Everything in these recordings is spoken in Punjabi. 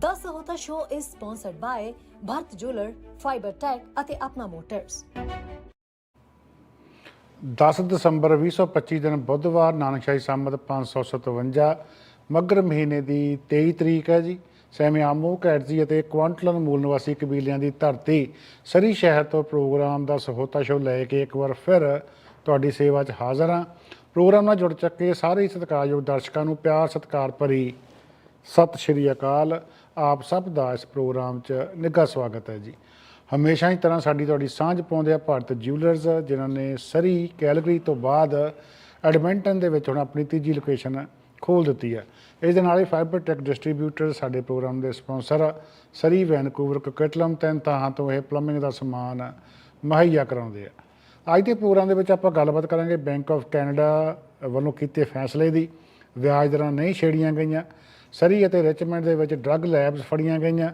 The Sahota Show is sponsored by Bharat Jeweler, Fiber Tech ਅਤੇ ਆਪਣਾ ਮੋਟਰਸ 10 ਦਸੰਬਰ 2025 ਦਿਨ ਬੁੱਧਵਾਰ ਨਾਨਕਸ਼ਾਹੀ ਸੰਮਤ 557 ਮੱਘਰ ਮਹੀਨੇ ਦੀ 23 ਤਰੀਕ ਹੈ ਜੀ। ਸੈਮਿਆਮੋ ਕੈਟਜੀ ਅਤੇ ਕੁਆਂਟਲਨ ਮੂਲ ਨਿਵਾਸੀ ਕਬੀਲਿਆਂ ਦੀ ਧਰਤੀ ਸਰੀ ਸ਼ਹਿਰ ਤੋਂ ਪ੍ਰੋਗਰਾਮ ਦਾ ਸਹੋਤਾ ਸ਼ੋ ਲੈ ਕੇ ਇੱਕ ਵਾਰ ਫਿਰ ਤੁਹਾਡੀ ਸੇਵਾ 'ਚ ਹਾਜ਼ਰ ਹਾਂ। ਪ੍ਰੋਗਰਾਮ ਨਾਲ ਜੁੜ ਚੁੱਕੇ ਸਾਰੇ ਸਤਿਕਾਰਯੋਗ ਦਰਸ਼ਕਾਂ ਨੂੰ ਪਿਆਰ ਸਤਿਕਾਰ ਭਰੀ ਸਤਿ ਸ਼੍ਰੀ ਅਕਾਲ। ਆਪ ਸਭ ਦਾ ਇਸ ਪ੍ਰੋਗਰਾਮ 'ਚ ਨਿੱਘਾ ਸਵਾਗਤ ਹੈ ਜੀ। ਹਮੇਸ਼ਾ ਹੀ ਤਰ੍ਹਾਂ ਸਾਡੀ ਤੁਹਾਡੀ ਸਾਂਝ ਪਾਉਂਦੇ ਆ ਭਾਰਤ ਜਿਊਲਰਸ ਜਿਨ੍ਹਾਂ ਨੇ ਸਰੀ ਕੈਲਗਰੀ ਤੋਂ ਬਾਅਦ ਐਡਮਿੰਟਨ ਦੇ ਵਿੱਚ ਹੁਣ ਆਪਣੀ ਤੀਜੀ ਲੋਕੇਸ਼ਨ ਖੋਲ ਦਿੱਤੀ ਹੈ। ਇਸ ਦੇ ਨਾਲ ਹੀ ਫਾਈਬਰ ਟੈਕ ਡਿਸਟ੍ਰੀਬਿਊਟਰ ਸਾਡੇ ਪ੍ਰੋਗਰਾਮ ਦੇ ਸਪਾਂਸਰ ਸਰੀ ਵੈਨਕੂਵਰ ਕਕਟਲਮ ਤਿੰਨ ਤਾਂ ਤੋਂ ਇਹ ਪਲੰਬਿੰਗ ਦਾ ਸਮਾਨ ਮੁਹੱਈਆ ਕਰਾਉਂਦੇ ਆ। ਅੱਜ ਦੇ ਪ੍ਰੋਗਰਾਮ ਦੇ ਵਿੱਚ ਆਪਾਂ ਗੱਲਬਾਤ ਕਰਾਂਗੇ ਬੈਂਕ ਆਫ ਕੈਨੇਡਾ ਵੱਲੋਂ ਕੀਤੇ ਫੈਸਲੇ ਦੀ। ਵਿਆਜ ਦਰਾਂ ਨਹੀਂ ਛੇੜੀਆਂ ਗਈਆਂ। ਸਰੀ ਅਤੇ ਰਿਚਮੈਂਡ ਦੇ ਵਿੱਚ ਡਰੱਗ ਲੈਬਸ ਫੜੀਆਂ ਗਈਆਂ।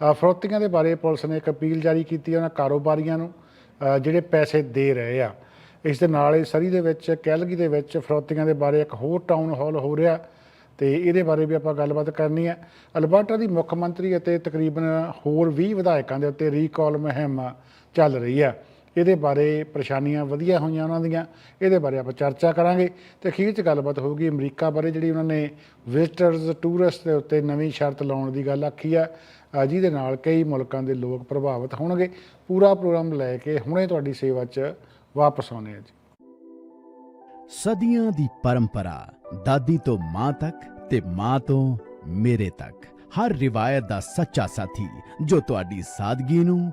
ਫਰੋਤੀਆਂ ਦੇ ਬਾਰੇ ਪੁਲਿਸ ਨੇ ਇੱਕ ਅਪੀਲ ਜਾਰੀ ਕੀਤੀ ਹੈ ਉਹਨਾਂ ਕਾਰੋਬਾਰੀਆਂ ਨੂੰ ਜਿਹੜੇ ਪੈਸੇ ਦੇ ਰਹੇ ਆ। ਇਸ ਦੇ ਨਾਲ ਹੀ ਸਰੀ ਦੇ ਵਿੱਚ, ਕੈਲਗੀ ਦੇ ਵਿੱਚ ਫਰੋਤੀਆਂ ਦੇ ਬਾਰੇ ਇੱਕ ਹੋਰ ਟਾਊਨ ਹਾਲ ਹੋ ਰਿਹਾ ਤੇ ਇਹਦੇ ਬਾਰੇ ਵੀ ਆਪਾਂ ਗੱਲਬਾਤ ਕਰਨੀ ਹੈ। ਅਲਬਰਟਾ ਦੀ ਮੁੱਖ ਮੰਤਰੀ ਅਤੇ ਤਕਰੀਬਨ ਹੋਰ 20 ਵਿਧਾਇਕਾਂ ਦੇ ਉੱਤੇ ਰੀਕਾਲ ਮੁਹਿੰਮ ਚੱਲ ਰਹੀ ਹੈ। ਇਹਦੇ ਬਾਰੇ ਪਰੇਸ਼ਾਨੀਆਂ ਵਧੀਆ ਹੋਈਆਂ ਉਹਨਾਂ ਦੀਆਂ, ਇਹਦੇ ਬਾਰੇ ਆਪਾਂ ਚਰਚਾ ਕਰਾਂਗੇ ਤੇ ਅਖੀਰ 'ਚ ਗੱਲਬਾਤ ਹੋਊਗੀ ਅਮਰੀਕਾ ਬਾਰੇ ਜਿਹੜੀ ਉਹਨਾਂ ਨੇ ਵਿਜ਼ਟਰਸ ਟੂਰਿਸਟ ਦੇ ਉੱਤੇ ਨਵੀਂ ਸ਼ਰਤ ਲਾਉਣ ਦੀ ਗੱਲ ਆਖੀ ਆ ਜਿਹਦੇ ਨਾਲ ਕਈ ਮੁਲਕਾਂ ਦੇ ਲੋਕ ਪ੍ਰਭਾਵਿਤ ਹੋਣਗੇ। ਪੂਰਾ ਪ੍ਰੋਗਰਾਮ ਲੈ ਕੇ ਹੁਣੇ ਤੁਹਾਡੀ ਸੇਵਾ 'ਚ ਵਾਪਸ ਆਉਣੇ ਆ ਜੀ। ਸਦੀਆਂ ਦੀ ਪਰੰਪਰਾ, ਦਾਦੀ ਤੋਂ ਮਾਂ ਤੱਕ ਤੇ ਮਾਂ ਤੋਂ ਮੇਰੇ ਤੱਕ। ਹਰ ਰਿਵਾਇਤ ਦਾ ਸੱਚਾ ਸਾਥੀ ਜੋ ਤੁਹਾਡੀ ਸਾਦਗੀ ਨੂੰ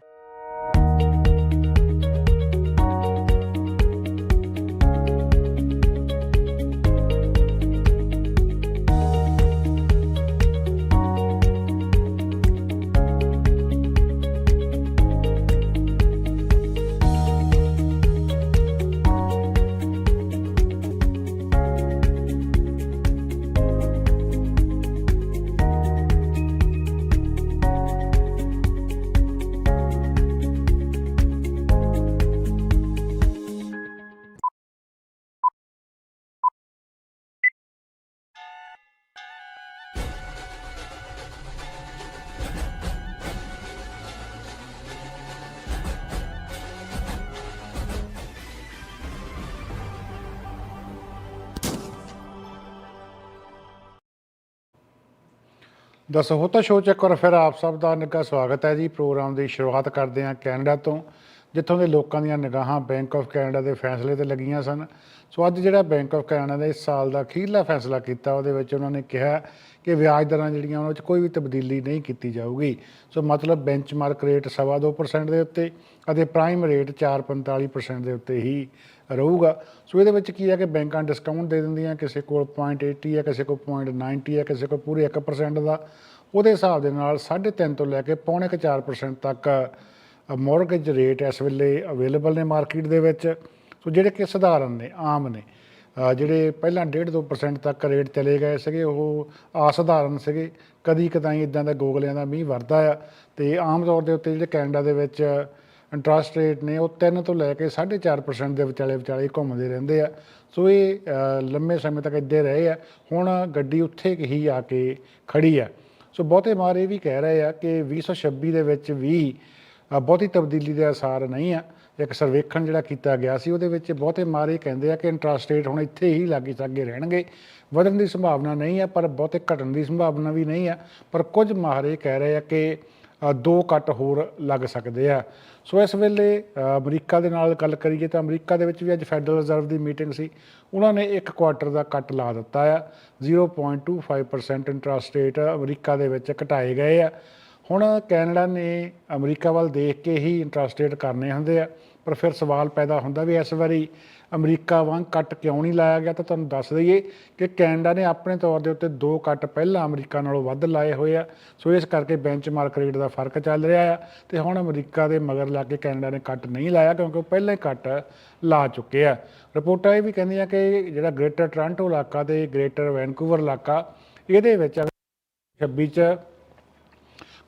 ਦੱਸੋ ਹੋ ਤਾਂ ਸ਼ੋਅ ਚ ਇੱਕ ਵਾਰ ਫਿਰ ਆਪ ਸਭ ਦਾ ਨਿੱਘਾ ਸਵਾਗਤ ਹੈ ਜੀ। ਪ੍ਰੋਗਰਾਮ ਦੀ ਸ਼ੁਰੂਆਤ ਕਰਦੇ ਹਾਂ ਕੈਨੇਡਾ ਤੋਂ, ਜਿੱਥੋਂ ਦੇ ਲੋਕਾਂ ਦੀਆਂ ਨਿਗਾਹਾਂ ਬੈਂਕ ਆਫ ਕੈਨੇਡਾ ਦੇ ਫੈਸਲੇ ਤੇ ਲੱਗੀਆਂ ਸਨ। ਸੋ ਅੱਜ ਜਿਹੜਾ ਬੈਂਕ ਆਫ ਕੈਨੇਡਾ ਨੇ ਇਸ ਸਾਲ ਦਾ ਅਖੀਰਲਾ ਫੈਸਲਾ ਕੀਤਾ, ਉਹਦੇ ਵਿੱਚ ਉਹਨਾਂ ਨੇ ਕਿਹਾ ਕਿ ਵਿਆਜ ਦਰਾਂ ਜਿਹੜੀਆਂ ਉਹਨਾਂ ਵਿੱਚ ਕੋਈ ਵੀ ਤਬਦੀਲੀ ਨਹੀਂ ਕੀਤੀ ਜਾਊਗੀ। ਸੋ ਮਤਲਬ ਬੈਂਚਮਾਰਕ ਰੇਟ ਸਵਾ ਦੋ ਪਰਸੈਂਟ ਦੇ ਉੱਤੇ ਅਤੇ ਪ੍ਰਾਈਮ ਰੇਟ 4.45% ਦੇ ਉੱਤੇ ਹੀ ਰਹੂਗਾ। ਸੋ ਇਹਦੇ ਵਿੱਚ ਕੀ ਹੈ ਕਿ ਬੈਂਕਾਂ ਡਿਸਕਾਊਂਟ ਦੇ ਦਿੰਦੀਆਂ, ਕਿਸੇ ਕੋਲ 0.80 ਹੈ, ਕਿਸੇ ਕੋਲ 0.90 ਹੈ, ਕਿਸੇ ਕੋਲ ਪੂਰੇ 1% ਦਾ। ਉਹਦੇ ਹਿਸਾਬ ਦੇ ਨਾਲ 3.5 ਤੋਂ ਲੈ ਕੇ ਪੌਣੇ ਕੁ 4% ਤੱਕ ਮੌਰਗੇਜ ਰੇਟ ਇਸ ਵੇਲੇ ਅਵੇਲੇਬਲ ਨੇ ਮਾਰਕੀਟ ਦੇ ਵਿੱਚ। ਸੋ ਜਿਹੜੇ ਕਿ ਸਧਾਰਨ ਨੇ, ਆਮ ਨੇ ਜਿਹੜੇ ਪਹਿਲਾਂ 1.5-2% ਤੱਕ ਰੇਟ ਚਲੇ ਗਏ ਸੀਗੇ, ਉਹ ਅਸਧਾਰਨ ਸੀਗੇ। ਕਦੀ ਕਦਾਈ ਇਦਾਂ ਦਾ ਗੋਗਲਿਆਂ ਦਾ ਮੀਂਹ ਵਰਦਾ ਆ। ਤੇ ਆਮ ਤੌਰ ਦੇ ਉੱਤੇ ਜਿਹੜੇ ਕੈਨੇਡਾ ਦੇ ਵਿੱਚ ਇੰਟਰਸਟ ਰੇਟ ਨੇ ਉਹ 3 ਤੋਂ ਲੈ ਕੇ 4.5% ਦੇ ਵਿਚਾਲੇ ਵਿਚਾਲੇ ਘੁੰਮਦੇ ਰਹਿੰਦੇ ਆ। ਸੋ ਇਹ ਲੰਮੇ ਸਮੇਂ ਤੱਕ ਇੱਦੇ ਰਹੇ ਆ। ਹੁਣ ਗੱਡੀ ਉੱਥੇ ਹੀ ਆ ਕੇ ਖੜੀ ਆ। ਸੋ ਬਹੁਤੇ ਮਾਰ ਇਹ ਵੀ ਕਹਿ ਰਹੇ ਆ ਕਿ 2026 ਦੇ ਵਿੱਚ ਵੀ ਬਹੁਤੀ ਤਬਦੀਲੀ ਦੇ ਅਸਾਰ ਨਹੀਂ ਆ। ਇੱਕ ਸਰਵੇਖਣ ਜਿਹੜਾ ਕੀਤਾ ਗਿਆ ਸੀ, ਉਹਦੇ ਵਿੱਚ ਬਹੁਤੇ ਮਾਰੇ ਕਹਿੰਦੇ ਆ ਕਿ ਇੰਟਰਸਟ ਰੇਟ ਹੁਣ ਇੱਥੇ ਹੀ ਲਾਗੇ ਸਾਗੇ ਰਹਿਣਗੇ। ਵਧਣ ਦੀ ਸੰਭਾਵਨਾ ਨਹੀਂ ਆ, ਪਰ ਬਹੁਤੇ ਘਟਣ ਦੀ ਸੰਭਾਵਨਾ ਵੀ ਨਹੀਂ ਆ। ਪਰ ਕੁਝ ਮਾਹਰੇ ਕਹਿ ਰਹੇ ਆ ਕਿ ਦੋ ਕੱਟ ਹੋਰ ਲੱਗ ਸਕਦੇ ਆ। ਸੋ ਇਸ ਵੇਲੇ ਅਮਰੀਕਾ ਦੇ ਨਾਲ ਗੱਲ ਕਰੀਏ ਤਾਂ ਅਮਰੀਕਾ ਦੇ ਵਿੱਚ ਵੀ ਅੱਜ ਫੈਡਰਲ ਰਿਜ਼ਰਵ ਦੀ ਮੀਟਿੰਗ ਸੀ। ਉਹਨਾਂ ਨੇ ਇੱਕ ਕੁਆਟਰ ਦਾ ਕੱਟ ਲਾ ਦਿੱਤਾ ਆ। 0.25% ਇੰਟਰਸਟ ਰੇਟ ਅਮਰੀਕਾ ਦੇ ਵਿੱਚ ਘਟਾਏ ਗਏ ਆ। ਹੁਣ ਕੈਨੇਡਾ ਨੇ ਅਮਰੀਕਾ ਵੱਲ ਦੇਖ ਕੇ ਹੀ ਇੰਟਰਸਟ ਰੇਟ ਕਰਨੇ ਹੁੰਦੇ ਆ। ਪਰ ਫਿਰ ਸਵਾਲ ਪੈਦਾ ਹੁੰਦਾ ਵੀ ਇਸ ਵਾਰੀ ਅਮਰੀਕਾ ਵਾਂਗ ਕੱਟ ਕਿਉਂ ਨਹੀਂ ਲਾਇਆ ਗਿਆ ਤਾਂ ਤੁਹਾਨੂੰ ਦੱਸ ਦਈਏ ਕਿ ਕੈਨੇਡਾ ਨੇ ਆਪਣੇ ਤੌਰ ਦੇ ਉੱਤੇ ਦੋ ਕੱਟ ਪਹਿਲਾਂ ਅਮਰੀਕਾ ਨਾਲੋਂ ਵੱਧ ਲਾਏ ਹੋਏ ਆ। ਸੋ ਇਸ ਕਰਕੇ ਬੈਂਚਮਾਰਕ ਰੇਟ ਦਾ ਫ਼ਰਕ ਚੱਲ ਰਿਹਾ ਆ ਤੇ ਹੁਣ ਅਮਰੀਕਾ ਦੇ ਮਗਰ ਲਾ ਕੇ ਕੈਨੇਡਾ ਨੇ ਕੱਟ ਨਹੀਂ ਲਾਇਆ ਕਿਉਂਕਿ ਉਹ ਪਹਿਲਾਂ ਹੀ ਕੱਟ ਲਾ ਚੁੱਕੇ ਆ। ਰਿਪੋਰਟਾਂ ਇਹ ਵੀ ਕਹਿੰਦੀਆਂ ਕਿ ਜਿਹੜਾ ਗ੍ਰੇਟਰ ਟੋਰਾਂਟੋ ਇਲਾਕਾ ਤੇ ਗ੍ਰੇਟਰ ਵੈਨਕੂਵਰ ਇਲਾਕਾ, ਇਹਦੇ ਵਿੱਚ 26 ਚ